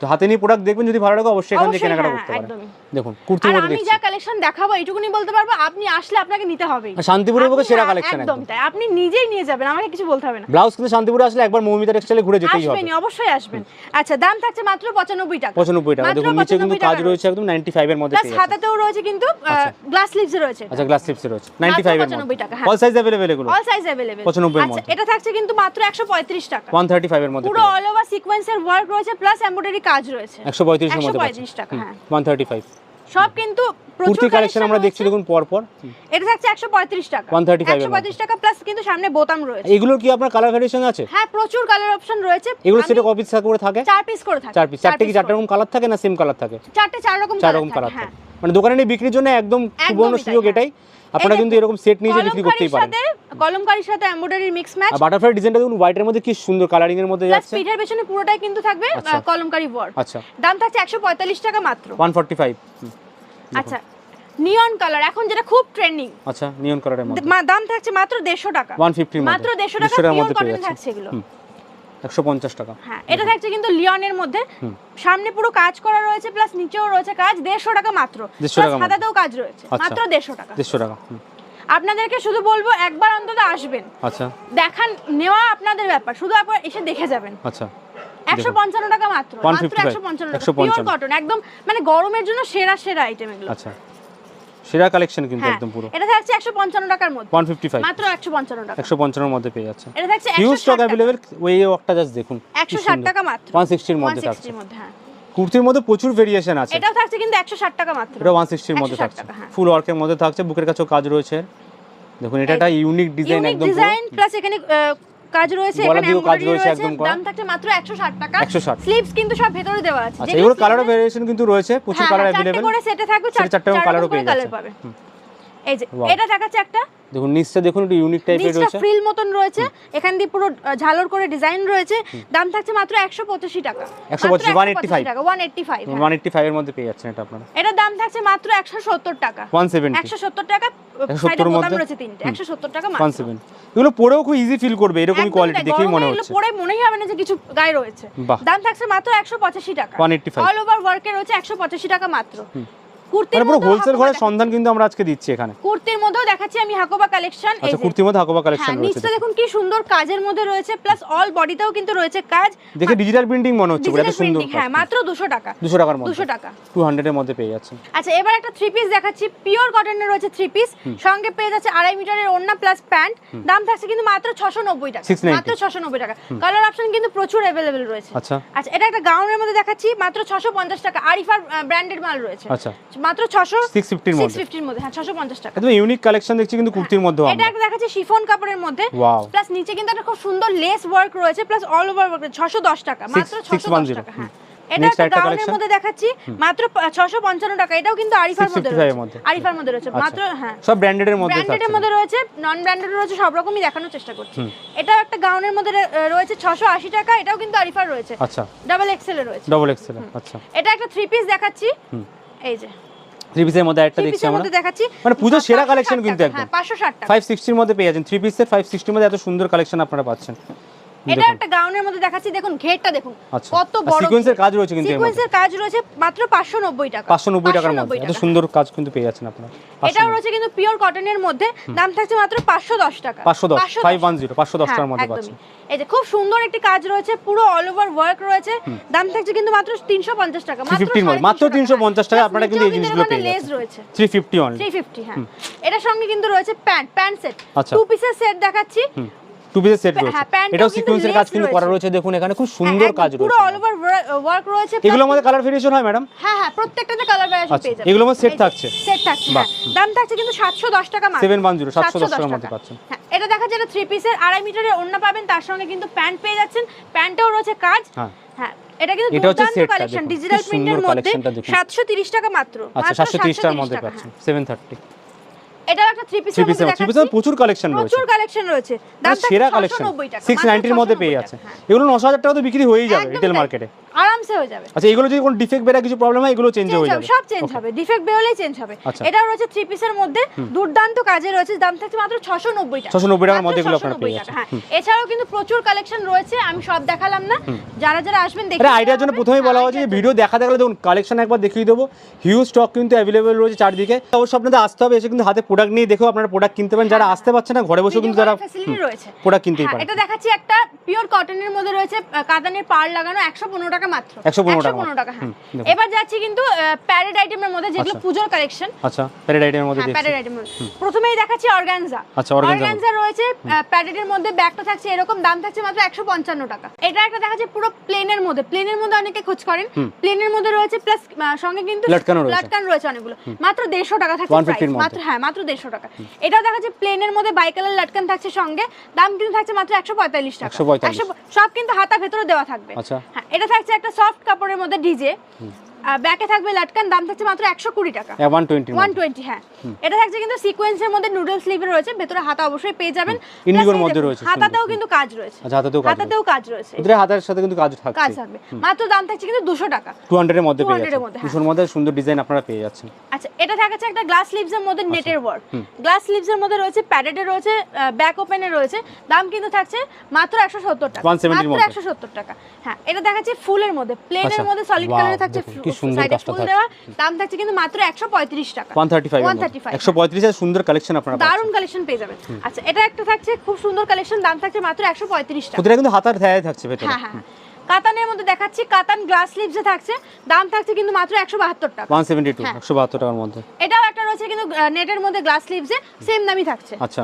A: তো হাতে নিয়ে প্রোডাক্ট দেখবেন যদি ভালো লাগে অবশ্যই এখান থেকে
B: অবশ্যই,
A: কেনাকাটা
B: হ্যাঁ,
A: করতে পারেন
B: একদমই।
A: দেখুন কুর্তির
B: আর
A: মধ্যে
B: আমি
A: দেখছি
B: যা কালেকশন দেখাবো এইটুকুনি বলতে পারবো আপনি আসলে আপনাকে নিতে হবেই
A: আর শান্তিপুরের বুকে
B: আপনি-
A: সেরা
B: হ্যাঁ,
A: কালেকশন
B: একদম তাই আপনি নিজেই নিয়ে যাবেন আমাকে কিছু বলতে হবে না
A: ব্লাউজ কিন্তু শান্তিপুরে আসলে একবার মৌমিতা টেক্সটাইলে ঘুরে যেতেই হবে
B: আসবেনই অবশ্যই আসবেন আচ্ছা দাম থাকছে মাত্র পঁচানব্বই টাকা
A: পঁচানব্বই টাকা
B: মাত্র
A: দেখুন নিচে কিন্তু
B: 95
A: কাজ
B: টাকা
A: রয়েছে একদম নাইনটি ফাইভের মধ্যে
B: প্লাস
A: পেয়ে যাচ্ছে
B: হাতাতেও রয়েছে কিন্তু
A: আচ্ছা।
B: গ্লাস লিভস রয়েছে
A: আচ্ছা গ্লাস স্লিপসে রয়েছে নাইনটি ফাইভের
B: 95 টাকা, হ্যাঁ।
A: অল সাইজ অ্যাভেলেবেল এগুলো
B: অল সাইজ अवेलेबल
A: 95 এর
B: আচ্ছা
A: মধ্যে।
B: এটা থাকছে কিন্তু মাত্র 135 টাকা
A: ওয়ান থার্টি ফাইভের মধ্যে
B: পুরো অল ওভার সিকোয়েন্সের ওয়ার্ক রয়েছে প্লাস এমব্রয়ডারি কাজ রয়েছে।
A: একশো পঁয়ত্রিশের মধ্যে
B: 135 টাকা, হ্যাঁ।
A: ওয়ান থার্টি ফাইভ
B: সব কিন্তু প্রচুর
A: কুর্তি কালেকশন আমরা দেখছি দেখুন পর পর
B: এটা থাকছে একশো পঁয়ত্রিশ টাকা।
A: 135 এর
B: একশো পঁয়ত্রিশ টাকা প্লাস কিন্তু সামনে বোতাম রয়েছে।
A: এগুলোর কি আপনার কালার ভ্যারিয়েশন আছে?
B: হ্যাঁ প্রচুর কালার অপশন রয়েছে।
A: এগুলো সেটা কপি করে থাকে?
B: চার পিস করে থাকে।
A: চার পিস চারটে কি চারটে রকম কালার থাকে না সেম কালার থাকে?
B: চারটে চার রকম
A: চার রকম কালার
B: হ্যাঁ।
A: থাকে। মানে দোকানে নিয়ে বিক্রির জন্য একদম সুবর্ণ সুযোগ
B: হ্যাঁ।
A: এটাই। আপনারা কিন্তু এরকম সেট নিয়ে বিক্রি করতেই পারেন।
B: কলমকারির সাথে এমব্রয়ডারির মিক্স ম্যাচ
A: আর বাটারফ্লাই ডিজাইনটা দেখুন হোয়াইটের মধ্যে কি সুন্দর কালারিং এর মধ্যে যাচ্ছে।
B: পিঠের পেছনে পুরোটাই কিন্তু থাকবে
A: আচ্ছা।
B: কলমকারি ওয়ার্ক
A: আচ্ছা।
B: দাম থাকছে একশো পঁয়তাল্লিশ টাকা মাত্র।
A: ওয়ান ফর্টি ফাইভ
B: আচ্ছা। নিয়ন কালার এখন যেটা খুব ট্রেন্ডিং
A: আচ্ছা নিয়ন কালারের মধ্যে।
B: দাম থাকছে মাত্র দেড়শো টাকা।
A: ওয়ান ফিফটির
B: মাত্র
A: মধ্যে
B: দেড়শো টাকা কটন
A: যাচ্ছে।
B: থাকছে এগুলো।
A: হুম। একশো পঞ্চাশ টাকা।
B: হ্যাঁ এটা থাকছে কিন্তু লিওনের মধ্যে। সামনে পুরো কাজ করা রয়েছে প্লাস নিচেও রয়েছে কাজ দেড়শো টাকা মাত্র।
A: 150 টাকা মাত্র।
B: হাতাতেও কাজ রয়েছে
A: আচ্ছা।
B: মাত্র দেড়শো টাকা।
A: দেড়শো টাকা
B: আপনাদেরকে শুধু বলব একবার অন্তত আসবেন।
A: আচ্ছা।
B: দেখান নেওয়া আপনাদের ব্যাপার শুধু আপনার এসে দেখে যাবেন।
A: আচ্ছা।
B: একশো পঞ্চান্ন টাকা মাত্র মাত্র একশো পঞ্চান্ন টাকা। পিওর কটন একদম মানে গরমের জন্য সেরা সেরা আইটেম এগুলো।
A: আচ্ছা। সেরা কালেকশন কিন্তু
B: হ্যাঁ
A: একদম পুরো।
B: এটা থাকছে একশো পঞ্চান্ন টাকার মধ্যে।
A: ওয়ান ফিফটি ফাইভ
B: মাত্র একশো পঞ্চান্ন টাকা।
A: একশো পঞ্চান্নর মধ্যে পেয়ে যাচ্ছে।
B: এটা থাকছে
A: হিউজ
B: একশো
A: স্টক অ্যাভেলেবেল ওই ওয়াকটা জাস্ট দেখুন
B: একশো ষাট টাকা মাত্র।
A: ওয়ান সিক্সটির
B: ওয়ান
A: মধ্যে থাকছে।
B: সিক্সটির মধ্যে হ্যাঁ।
A: কুর্তির মধ্যে প্রচুর ভেরিয়েশন আছে।
B: এটাও থাকছে কিন্তু একশো ষাট টাকা মাত্র।
A: এটা ওয়ান সিক্সটির মধ্যে
B: 160
A: থাকছে।
B: টাকা, হ্যাঁ।
A: ফুল ওয়ার্কের মধ্যে থাকছে বুকের কাছেও কাজ রয়েছে। দেখুন এটা একটা ইউনিক ডিজাইন একদম পুরো।
B: ডিজাইন প্লাস এখানে কাজ রয়েছে এখানে
A: কাজ রয়েছে একদম
B: দাম থাকছে মাত্র 160 টাকা।
A: 160
B: স্লিভস কিন্তু সব ভেতরে দেওয়া আছে।
A: আচ্ছা এগুলো কালার ভেরিয়েশন কিন্তু রয়েছে প্রচুর
B: হ্যাঁ,
A: কালার
B: अवेलेबल চারটে
A: অ্যাভেলেবেল
B: করে সেটে থাকবে
A: চারটি
B: চার-
A: চারটে কালারও পেয়ে যাচ্ছে।
B: এই যে এটা দেখাচ্ছে একটা
A: দেখুন নিচটা দেখুন একটু ইউনিক টাইপের
B: নিচটা
A: রয়েছে।
B: ফ্রিল মতন রয়েছে। এখান দিয়ে পুরো ঝালর করে ডিজাইন রয়েছে। দাম থাকছে মাত্র 185 টাকা।
A: 185, 185
B: টাকা 185 হ্যাঁ।
A: ওয়ান এইট্টি ফাইভের মধ্যে পেয়ে যাচ্ছেন এটা আপনারা।
B: এটার দাম থাকছে মাত্র 170 টাকা।
A: ওয়ান সেভেন্টি
B: 170 টাকা
A: 170
B: সাইডে
A: এর
B: বোতাম? রয়েছে তিনটে। 170 টাকা মাত্র।
A: সেভেন এগুলো পরেও খুব ইজি ফিল করবে এরকমই কোয়ালিটি দেখেই মনে
B: এগুলো
A: হচ্ছে।
B: পরে মনেই হবে না যে কিছু গায়ে রয়েছে। দাম থাকছে মাত্র 185 টাকা।
A: 185
B: অল ওভার ওয়ার্কে রয়েছে 185 টাকা মাত্র। কুর্তির
A: মানে পুরো হোলসেল ঘরের সন্ধান কিন্তু আমরা আজকে দিচ্ছি এখানে।
B: কুর্তির মধ্যেও দেখাচ্ছি আমি হাকোবা কালেকশন
A: আচ্ছা কুর্তির মধ্যে হাকোবা কালেকশন
B: হ্যাঁ
A: রয়েছে
B: দেখুন কি সুন্দর কাজের মধ্যে রয়েছে প্লাস অল বডিতেও কিন্তু রয়েছে কাজ।
A: দেখে ডিজিটাল প্রিন্টিং মনে হচ্ছে এত সুন্দর
B: হ্যাঁ মাত্র 200 টাকা।
A: দুশো টাকার মধ্যে।
B: 200 টাকা।
A: টু হান্ড্রেডের মধ্যে পেয়ে যাচ্ছেন
B: আচ্ছা এবার একটা থ্রি পিস দেখাচ্ছি পিওর কটনের রয়েছে থ্রি পিস সঙ্গে পেয়ে যাচ্ছে আড়াই মিটারের ওড়না প্লাস প্যান্ট দাম থাকছে কিন্তু মাত্র ছশো নব্বই টাকা মাত্র ছশো নব্বই টাকা কালার অপশন কিন্তু প্রচুর অ্যাভেলেবেল রয়েছে।
A: আচ্ছা।
B: আচ্ছা এটা একটা গাউনের মধ্যে দেখাচ্ছি মাত্র ছশো পঞ্চাশ টাকা। আরিফার ব্র্যান্ডেড মাল রয়েছে।
A: আচ্ছা।
B: মাত্র ছশো
A: 650 র মধ্যে।
B: ফিফটির মধ্যে হ্যাঁ ছশো পঞ্চাশ টাকা।
A: একদম ইউনিক কালেকশন দেখছি কিন্তু কুর্তির মধ্যেও
B: এটা একটা দেখাচ্ছি শিফন কাপড়ের মধ্যে। প্লাস নিচে কিন্তু একটা খুব সুন্দর লেস ওয়ার্ক রয়েছে প্লাস অল ওভার ওয়ার্ক ছশো দশ টাকা মাত্র
A: 610
B: টাকা হ্যাঁ। এটা গাউনের মধ্যে দেখাচ্ছি মাত্র টাকা এটাও কিন্তু আরিফার মধ্যে
A: 655 এর
B: রয়েছে।
A: মধ্যে।
B: আরিফার মধ্যে রয়েছে
A: আচ্ছা।
B: মাত্র হ্যাঁ।
A: সব মধ্যে
B: মধ্যে রয়েছে নন ব্র্যান্ডেড রয়েছে সব রকমই দেখানোর চেষ্টা করছি। এটাও একটা গাউনের মধ্যে রয়েছে ছশো আশি টাকা এটাও কিন্তু আরিফার রয়েছে।
A: আচ্ছা।
B: ডাবল এক্সেল এর রয়েছে।
A: ডবল এক্সেল আচ্ছা।
B: এটা একটা থ্রি পিস দেখাচ্ছি। এই যে।
A: থ্রি পিসের মধ্যে একটা দেখছি
B: পিসের
A: আমরা।
B: দেখাচ্ছি।
A: মানে পুজোর সেরা কালেকশন কিন্তু একদম।
B: হ্যাঁ টাকা
A: মধ্যে পেয়ে যাচ্ছেন। থ্রি পিসের ফাইভ সিক্সটির মধ্যে এত সুন্দর কালেকশন আপনারা পাচ্ছেন।
B: এটা একটা গাউনের মধ্যে দেখাচ্ছি দেখুন ঘেরটা দেখুন।
A: আচ্ছা।
B: কত বড়
A: সিকোয়েন্সের কাজ রয়েছে কিন্তু
B: সিকোয়েন্সের কাজ রয়েছে মাত্র 590 টাকা।
A: পাঁচশো নব্বই টাকার মধ্যে। এত
B: টাকা।
A: সুন্দর কাজ কিন্তু পেয়ে যাচ্ছেন আপনারা।
B: এটাও রয়েছে কিন্তু পিওর কটনের মধ্যে। দাম থাকছে মাত্র 510 টাকা।
A: পাঁচশো দশ ফাইভ ওয়ান জিরো পাঁচশো দশ
B: হ্যাঁ,
A: টাকার মধ্যে পাচ্ছেন।
B: এই যে খুব সুন্দর একটি কাজ রয়েছে পুরো অল ওভার ওয়ার্ক রয়েছে। দাম থাকছে কিন্তু মাত্র 350 টাকা
A: 350 র মধ্যে, মাত্র 350 টাকায় আপনারা কিন্তু এই জিনিসগুলো পেয়ে
B: লেস
A: যাচ্ছেন।
B: রয়েছে।
A: থ্রি ফিফটি অনলি
B: 350 হ্যাঁ। এটার সঙ্গে কিন্তু রয়েছে প্যান্ট প্যান্ট সেট। টু পিসের সেট দেখাচ্ছি।
A: টু পিসের সেট রয়েছে।
B: হ্যাঁ,
A: এটাও সিকোয়েন্সের কাজ কিন্তু করা
B: রয়েছে।
A: দেখুন এখানে খুব
B: হ্যাঁ, সুন্দর
A: কাজ
B: রয়েছে। পুরো অল ওভার ওয়ার্ক রয়েছে
A: এগুলো আমাদের কালার ভেরিয়েশন হয় ম্যাডাম
B: হ্যাঁ হ্যাঁ প্রত্যেকটাতে কালার
A: আচ্ছা, ভেরিয়েশন
B: পেয়ে যাবেন
A: এগুলো আমাদের সেট থাকছে।
B: সেট থাকছে হ্যাঁ। দাম থাকছে কিন্তু 710 টাকা মাত্র।
A: 710 710 টাকার মধ্যে পাচ্ছেন।
B: এটা দেখা যাচ্ছে থ্রি পিসের আড়াই মিটারের ওড়না পাবেন তার সঙ্গে কিন্তু প্যান্ট পেয়ে যাচ্ছেন। প্যান্টটাও রয়েছে কাজ।
A: হ্যাঁ।
B: এটা কিন্তু কালেকশন ডিজিটাল প্রিন্টের মধ্যে 730 টাকা মাত্র।
A: আচ্ছা, 730 টাকার মধ্যে পাচ্ছেন। 730
B: এটা একটা থ্রি পিসের মানে
A: মধ্যে থ্রি পিসের প্রচুর কালেকশন রয়েছে।
B: প্রচুর কালেকশন রয়েছে দাম
A: সেরা কালেকশন 690 এর মধ্যে পেয়ে হ্যাঁ। এগুলো টাকা বিক্রি হয়েই যাবে রিটেল মার্কেটে
B: আরামসে হয়ে যাবে।
A: আচ্ছা এগুলো যদি কোনো ডিফেক্ট বেরা কিছু প্রবলেম হয় এগুলো চেঞ্জ হয়ে যাবে।
B: সব চেঞ্জ হবে। ডিফেক্ট চেঞ্জ হবে।
A: আচ্ছা।
B: এটা রয়েছে থ্রি পিসের মধ্যে। দুর্দান্ত কাজে রয়েছে। দাম থাকছে মাত্র 690 টাকা।
A: 690 টাকার মধ্যে এগুলো আপনারা পেয়ে
B: হ্যাঁ। এছাড়াও কিন্তু প্রচুর কালেকশন রয়েছে। আমি সব দেখালাম না। যারা যারা আসবেন দেখে
A: আইডিয়ার জন্য প্রথমেই বলা
B: হ্যাঁ,
A: হয়েছে ভিডিও দেখা দেখলে দেখুন কালেকশন একবার দেখিয়ে দেবো। হিউজ স্টক কিন্তু অ্যাভেলেবল রয়েছে চারদিকে। অবশ্য আপনাদের আসতে হবে এসে কিন্তু হাতে প্রোডাক্ট নিয়ে দেখেও আপনারা প্রোডাক্ট কিনতে পারেন। যারা আসতে পারছে না ঘরে বসেও কিন্তু যারা
B: রয়েছে।
A: প্রোডাক্ট কিনতেই
B: হ্যাঁ,
A: পারেন।
B: এটা দেখাচ্ছি একটা পিওর কটনের মধ্যে রয়েছে আহ, কাতানের পাড় লাগানো একশো পনেরো টাকা টাকা মাত্র।
A: 115 টাকা
B: হ্যাঁ। এবার যাচ্ছি কিন্তু প্যারেড আইটেমের মধ্যে যেগুলো
A: আচ্ছা।
B: পুজোর কালেকশন
A: আচ্ছা প্যারাডাইটের মধ্যে
B: হ্যাঁ
A: দেখছি।
B: প্যাডেড আইটেম প্রথমেই দেখাচ্ছি অর্গানজা
A: আচ্ছা,
B: অর্গানজা রয়েছে প্যাডেডের মধ্যে ব্যাগটা থাকছে এরকম দাম থাকছে মাত্র একশো পঞ্চান্ন টাকা। এটা একটা দেখাচ্ছে পুরো প্লেনের মধ্যে। প্লেনের মধ্যে অনেকে খোঁজ করেন। প্লেনের মধ্যে রয়েছে প্লাস সঙ্গে কিন্তু
A: লটকানো রয়েছে।
B: অনেকগুলো। মাত্র দেড়শো টাকা থাকছে
A: 150 মধ্যে।
B: মাত্র হ্যাঁ মাত্র দেড়শো টাকা। এটাও দেখাচ্ছে প্লেনের মধ্যে বাইকালার লাটকান থাকছে সঙ্গে দাম কিন্তু থাকছে মাত্র একশো পঁয়তাল্লিশ টাকা। একশো- সব কিন্তু হাতা ভেতরে দেওয়া থাকবে।
A: আচ্ছা।
B: হ্যাঁ এটা থাকছে একটা সফট কাপড়ের মধ্যে ডিজে ব্যাকে থাকবে লটকান দাম থাকছে মাত্র একশো কুড়ি টাকা।
A: ওয়ান টোয়েন্টি
B: ওয়ান টোয়েন্টি হ্যাঁ। এটা থাকছে কিন্তু সিকোয়েন্সের মধ্যে নুডল স্লিভে রয়েছে ভেতরে হাতা অবশ্যই পেয়ে যাবেন।
A: Indigo র
B: Plus এই
A: মধ্যে রয়েছে
B: হাতাতেও কিন্তু কাজ রয়েছে।
A: আচ্ছা হাতাতেও কাজ
B: হাতাতেও কাজ রয়েছে।
A: ওদের হাতের সাথে কিন্তু কাজ থাকছে।
B: কাজ থাকবে। মাত্র দাম থাকছে কিন্তু দুশো টাকা।
A: টু হান্ড্রেডের মধ্যে পেয়ে
B: 200 এর মধ্যে, হ্যাঁ।
A: সুন্দর ডিজাইন আপনারা পেয়ে যাচ্ছেন।
B: আচ্ছা এটা থাকছে একটা গ্লাস স্লিভস এর মধ্যে নেটের ওয়ার্ক গ্লাস স্লিভস এর মধ্যে রয়েছে প্যাডেড রয়েছে ব্যাক ওপেনে রয়েছে। দাম কিন্তু থাকছে মাত্র একশো সত্তর টাকা। মাত্র
A: মধ্যে।
B: একশো সত্তর টাকা। হ্যাঁ এটা দেখাচ্ছে ফুলের মধ্যে প্লেনের
A: আচ্ছা,
B: মধ্যে সলিড কালারে থাকছে
A: সুন্দর
B: সাইডে
A: কাজটা
B: ফুল দাম থাকছে কিন্তু মাত্র একশো পঁয়ত্রিশ টাকা।
A: ওয়ান থার্টি ফাইভ
B: 135
A: একশো সুন্দর কালেকশন আপনারা পাচ্ছেন।
B: কালেকশন পেয়ে যাবেন। আচ্ছা এটা একটা থাকছে খুব সুন্দর কালেকশন দাম থাকছে মাত্র একশো পঁয়ত্রিশ টাকা।
A: ওদের কিন্তু হাতার দেয় থাকছে ভেতরে।
B: হ্যাঁ হ্যাঁ হ্যাঁ। কাতানের মধ্যে দেখাচ্ছি কাতান গ্লাস স্লিভসে থাকছে দাম থাকছে কিন্তু মাত্র একশো বাহাত্তর টাকা।
A: ওয়ান সেভেন্টি টু
B: হ্যাঁ।
A: একশো বাহাত্তর টাকার মধ্যে।
B: এটাও একটা রয়েছে কিন্তু নেটের মধ্যে গ্লাস স্লিভসে সেম দামই থাকছে।
A: আচ্ছা।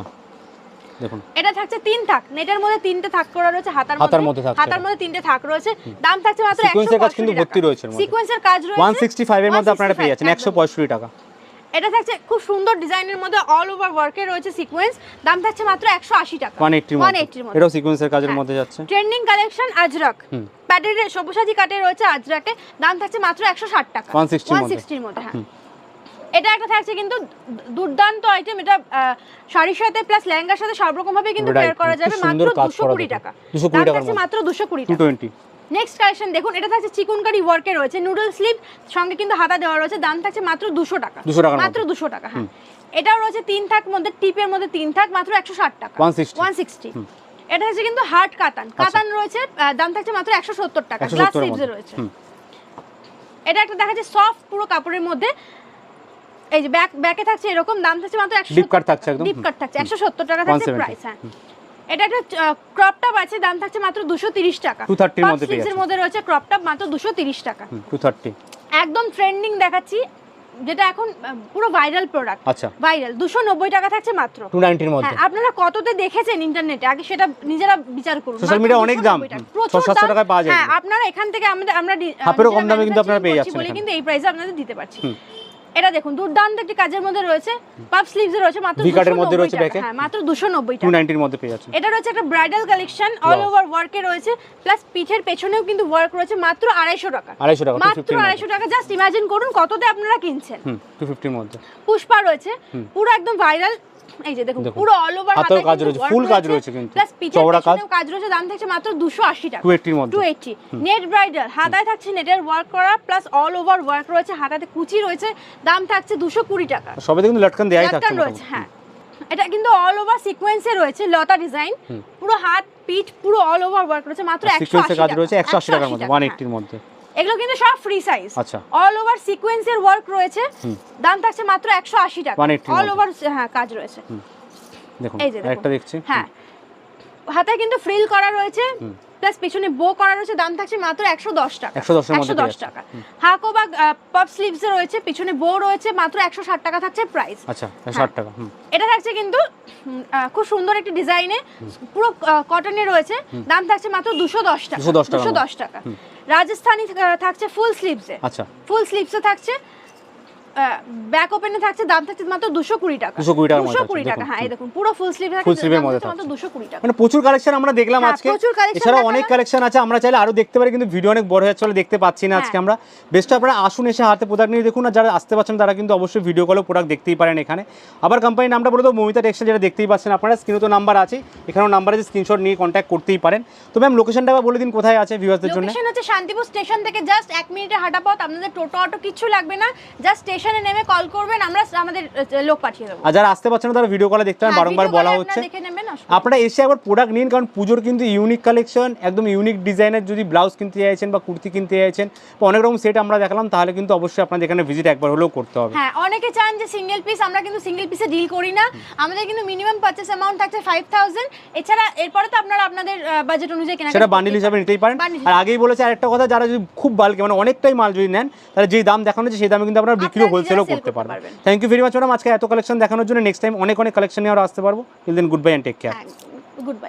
A: দেখুন।
B: এটা থাকছে তিন থাক নেটের মধ্যে তিনটে থাক করা রয়েছে হাতার
A: হাতার মধ্যে। থাকছে
B: হাতার মধ্যে তিনটে থাক রয়েছে দাম থাকছে মাত্র
A: Sequence এর কাজ কিন্তু ভর্তি রয়েছে এর
B: সিকোয়েন্সের কাজ রয়েছে
A: ওয়ান সিক্সটি মধ্যে আপনারা পেয়ে যাচ্ছেন
B: 165
A: টাকা।
B: এটা থাকছে খুব সুন্দর ডিজাইনের মধ্যে অল ওভার ওয়ার্কে রয়েছে সিকোয়েন্স দাম থাকছে মাত্র একশো আশি টাকা।
A: ওয়ান এইটটির মধ্যে।
B: এইটির মধ্যে।
A: এটাও সিকোয়েন্সের কাজের
B: হ্যাঁ।
A: মধ্যে যাচ্ছে।
B: ট্রেন্ডিং কালেকশন আজরাক
A: হুম।
B: প্যাডের সবুসাজি কাটে রয়েছে আজরাকে দাম থাকছে মাত্র একশো ষাট টাকা।
A: 160 র মধ্যে।
B: 160 র মধ্যে হ্যাঁ। এটা একটা থাকছে কিন্তু দুর্দান্ত আইটেম এটা শাড়ির সাথে প্লাস লেহেঙ্গার সাথে সব রকম ভাবে কিন্তু পেয়ার করা যাবে মাত্র
A: কাজ
B: দুশো
A: করা
B: কুড়ি
A: দেখুন।
B: টাকা
A: 220
B: দাম থাকছে মাত্র দুশো কুড়ি
A: টু
B: টাকা
A: টোয়েন্টি
B: নেক্সট কালেকশন দেখুন এটা থাকছে চিকুনকারি ওয়ার্কে রয়েছে নুডল স্লিভ সঙ্গে কিন্তু হাতা দেওয়া রয়েছে দাম থাকছে মাত্র দুশো টাকা।
A: 200 টাকার
B: মাত্র
A: মধ্যে।
B: দুশো টাকা হ্যাঁ। এটাও রয়েছে তিন থাক মধ্যে টিপের মধ্যে তিন থাক মাত্র একশো ষাট টাকা।
A: 160
B: ওয়ান সিক্সটি এটা হচ্ছে কিন্তু হার্ড কাতান। কাতান। রয়েছে দাম থাকছে মাত্র একশো সত্তর টাকা। গ্লাস স্লিভসে রয়েছে। এটা একটা দেখা যাচ্ছে সফট পুরো কাপড়ের মধ্যে। এই যে ব্যাক ব্যাকে থাকছে এরকম দাম থাকছে মাত্র একশো
A: Deep cut থাকছে একদম,
B: ডিপ কাট থাকছে একশো সত্তর টাকা থাকছে প্রাইস হ্যাঁ। এটা একটা ক্রপ টপ আছে দাম থাকছে মাত্র দুশো তিরিশ টাকা।
A: 230 র মধ্যে পেয়ে।
B: মধ্যে রয়েছে ক্রপ টপ মাত্র দুশো তিরিশ টাকা।
A: টু থার্টি
B: একদম ট্রেন্ডিং দেখাচ্ছি যেটা এখন পুরো ভাইরাল প্রোডাক্ট
A: আচ্ছা।
B: ভাইরাল দুশো নব্বই টাকা থাকছে মাত্র।
A: টু নাইনটির মধ্যে।
B: হ্যাঁ আপনারা কততে দেখেছেন ইন্টারনেটে আগে সেটা নিজেরা বিচার করুন। মাত্র
A: media অনেক দাম। 600 টাকায় পাওয়া যায়।
B: হ্যাঁ আপনারা এখান থেকে আমাদের আমরা
A: হাফেরও কম দামে কিন্তু আপনারা পেয়ে যাচ্ছেন
B: বলে কিন্তু এই প্রাইসে আপনাদের দিতে পারছি। এটা দেখুন দুর্দান্ত একটি কাজের মধ্যে রয়েছে। পাপ স্লিভস রয়েছে মাত্র
A: এর মধ্যে
B: 290
A: রয়েছে
B: টাকা। হ্যাঁ মাত্র 290 টাকা।
A: 290 এর মধ্যে পেয়ে যাচ্ছেন।
B: এটা রয়েছে একটা ব্রাইডাল কালেকশন অল. ওভার ওয়ার্কে রয়েছে। প্লাস পিঠের পেছনেও কিন্তু ওয়ার্ক রয়েছে মাত্র আড়াইশো টাকা।
A: আড়াইশো টাকা
B: মাত্র
A: ফিফটির মধ্যে।
B: আড়াইশো টাকা। জাস্ট ইমাজিন করুন কততে আপনারা কিনছেন।
A: হুম টু ফিফটির মধ্যে।
B: পুষ্পা রয়েছে। পুরো একদম ভাইরাল এই যে দেখুন। পুরো অল ওভার
A: হাতেও কাজ রয়েছে, full কাজ রয়েছে কিন্তু।
B: প্লাস
A: চওড়া কাজ।
B: কাজ রয়েছে দাম থাকছে মাত্র 280 টাকা
A: 280 র মধ্যে।
B: 280 নেট ব্রাইডাল হাতায় থাকছে নেটের ওয়ার্ক করা প্লাস অল ওভার ওয়ার্ক রয়েছে হাতাতে কুচি রয়েছে দাম থাকছে 220 টাকা
A: সবে কিন্তু লটকান দেয়াই থাকছে
B: রয়েছে হ্যাঁ এটা কিন্তু অল ওভার সিকোয়েন্সে রয়েছে লতা ডিজাইন পুরো হাত পিঠ পুরো অল ওভার ওয়ার্ক রয়েছে মাত্র 180
A: সিকোয়েন্সের কাজ রয়েছে একশো আশি টাকার মধ্যে
B: টাকা,
A: ওয়ান
B: হ্যাঁ।
A: মধ্যে
B: এগুলো কিন্তু সব ফ্রি সাইজ
A: আচ্ছা।
B: অল ওভার সিকোয়েন্সের ওয়ার্ক রয়েছে। দাম থাকছে মাত্র 180 টাকা। অল ওভার হ্যাঁ কাজ রয়েছে।
A: দেখুন
B: এই যে দেখুন।
A: একটা দেখছি।
B: হ্যাঁ। হাতে কিন্তু ফ্রিল করা রয়েছে। প্লাস পিছনে বো করা রয়েছে। দাম থাকছে মাত্র একশো দশ টাকা।
A: 110 এর মধ্যে
B: 110 টাকা। হাকো বা পপ স্লিভস রয়েছে। পিছনে বো রয়েছে। মাত্র একশো ষাট টাকা থাকছে প্রাইস
A: আচ্ছা ষাট টাকা
B: এটা থাকছে কিন্তু খুব সুন্দর একটি ডিজাইনে পুরো কটনে রয়েছে। দাম থাকছে মাত্র দুশো দশ টাকা।
A: 210 টাকার
B: দুশো দশ টাকা। রাজস্থানি থাকছে ফুল স্লিভসে
A: আচ্ছা।
B: ফুল স্লিভসে থাকছে। ব্যাক ওপেনে থাকছে দাম থাকছে মাত্র দুশো কুড়ি টাকা।
A: 220 টাকার মধ্যে
B: দুশো
A: আছে,
B: কুড়ি টাকা হ্যাঁ এই দেখুন পুরো ফুল স্লিভ
A: sleeve এর মধ্যে
B: মাত্র
A: থাকছে।
B: দুশো কুড়ি টাকা।
A: মানে প্রচুর কালেকশন আমরা দেখলাম
B: হ্যাঁ,
A: আজকে।
B: প্রচুর
A: এছাড়াও অনেক কালেকশন আছে আমরা চাইলে আরও দেখতে পারি কিন্তু ভিডিও অনেক বড় হয়ে দেখতে পাচ্ছি না আজকে
B: হ্যাঁ।
A: আমরা। বেস্ট আপনারা আসুন এসে হাতে প্রোডাক্ট নিয়ে দেখুন আর যারা আসতে পারছেন তারা কিন্তু অবশ্যই ভিডিও কলে প্রোডাক্ট দেখতেই পারেন এখানে। আবার কোম্পানির নামটা বলে দেবো মমিতা টেক্সটাইল যেটা দেখতেই পাচ্ছেন আপনারা স্ক্রিনে তো নাম্বার আছে এখানেও নাম্বার আছে স্ক্রিনশট নিয়ে কন্ট্যাক্ট করতেই পারেন। তো ম্যাম লোকেশনটা বলে দিন কোথায় আছে ভিউয়ার্সদের জন্য?
B: লোকেশন হচ্ছে শান্তিপুর স্টেশন থেকে জাস্ট এক মিনিটে হাঁটা পথ আপনাদের টোটো অটো কিছু লাগবে না জাস্ট স্টেশনে নেমে কল করবেন আমরা আমাদের লোক পাঠিয়ে দেবো।
A: আর যারা আসতে পারছেন না তারা ভিডিও কলে দেখতে পারেন
B: হ্যাঁ,
A: বারংবার বলা হচ্ছে।
B: আপনারা
A: এসে একবার প্রোডাক্ট নিন কারণ পুজোর কিন্তু ইউনিক কালেকশন একদম ইউনিক ডিজাইনের যদি ব্লাউজ কিনতে চাইছেন বা কুর্তি কিনতে চাইছেন বা অনেক রকম সেট আমরা দেখালাম তাহলে কিন্তু অবশ্যই আপনাদের এখানে ভিজিট একবার হলেও করতে হবে।
B: হ্যাঁ অনেকে চান যে সিঙ্গেল পিস আমরা কিন্তু সিঙ্গেল পিসে ডিল করি না। আমাদের কিন্তু মিনিমাম পারচেস অ্যামাউন্ট থাকছে ফাইভ থাউজেন্ড এছাড়া এরপরে তো আপনারা আপনাদের বাজেট অনুযায়ী কেনা
A: সেটা বান্ডিল হিসাবে নিতেই পারেন। আর আগেই বলেছে আরেকটা কথা যারা যদি খুব বাল্কে মানে অনেকটাই মাল যদি নেন তাহলে যেই দাম দেখানো হচ্ছে সেই দামে কিন্তু আপনারা বিক্রিও
B: আপনারা
A: হোলসেলও করতে পারবেন। Thank you very much madam আজকে এত কালেকশন দেখানোর জন্য নেক্সট টাইম অনেক অনেক কালেকশন নিয়ে আরও আসতে পারব। Till then goodbye and take
B: care goodbye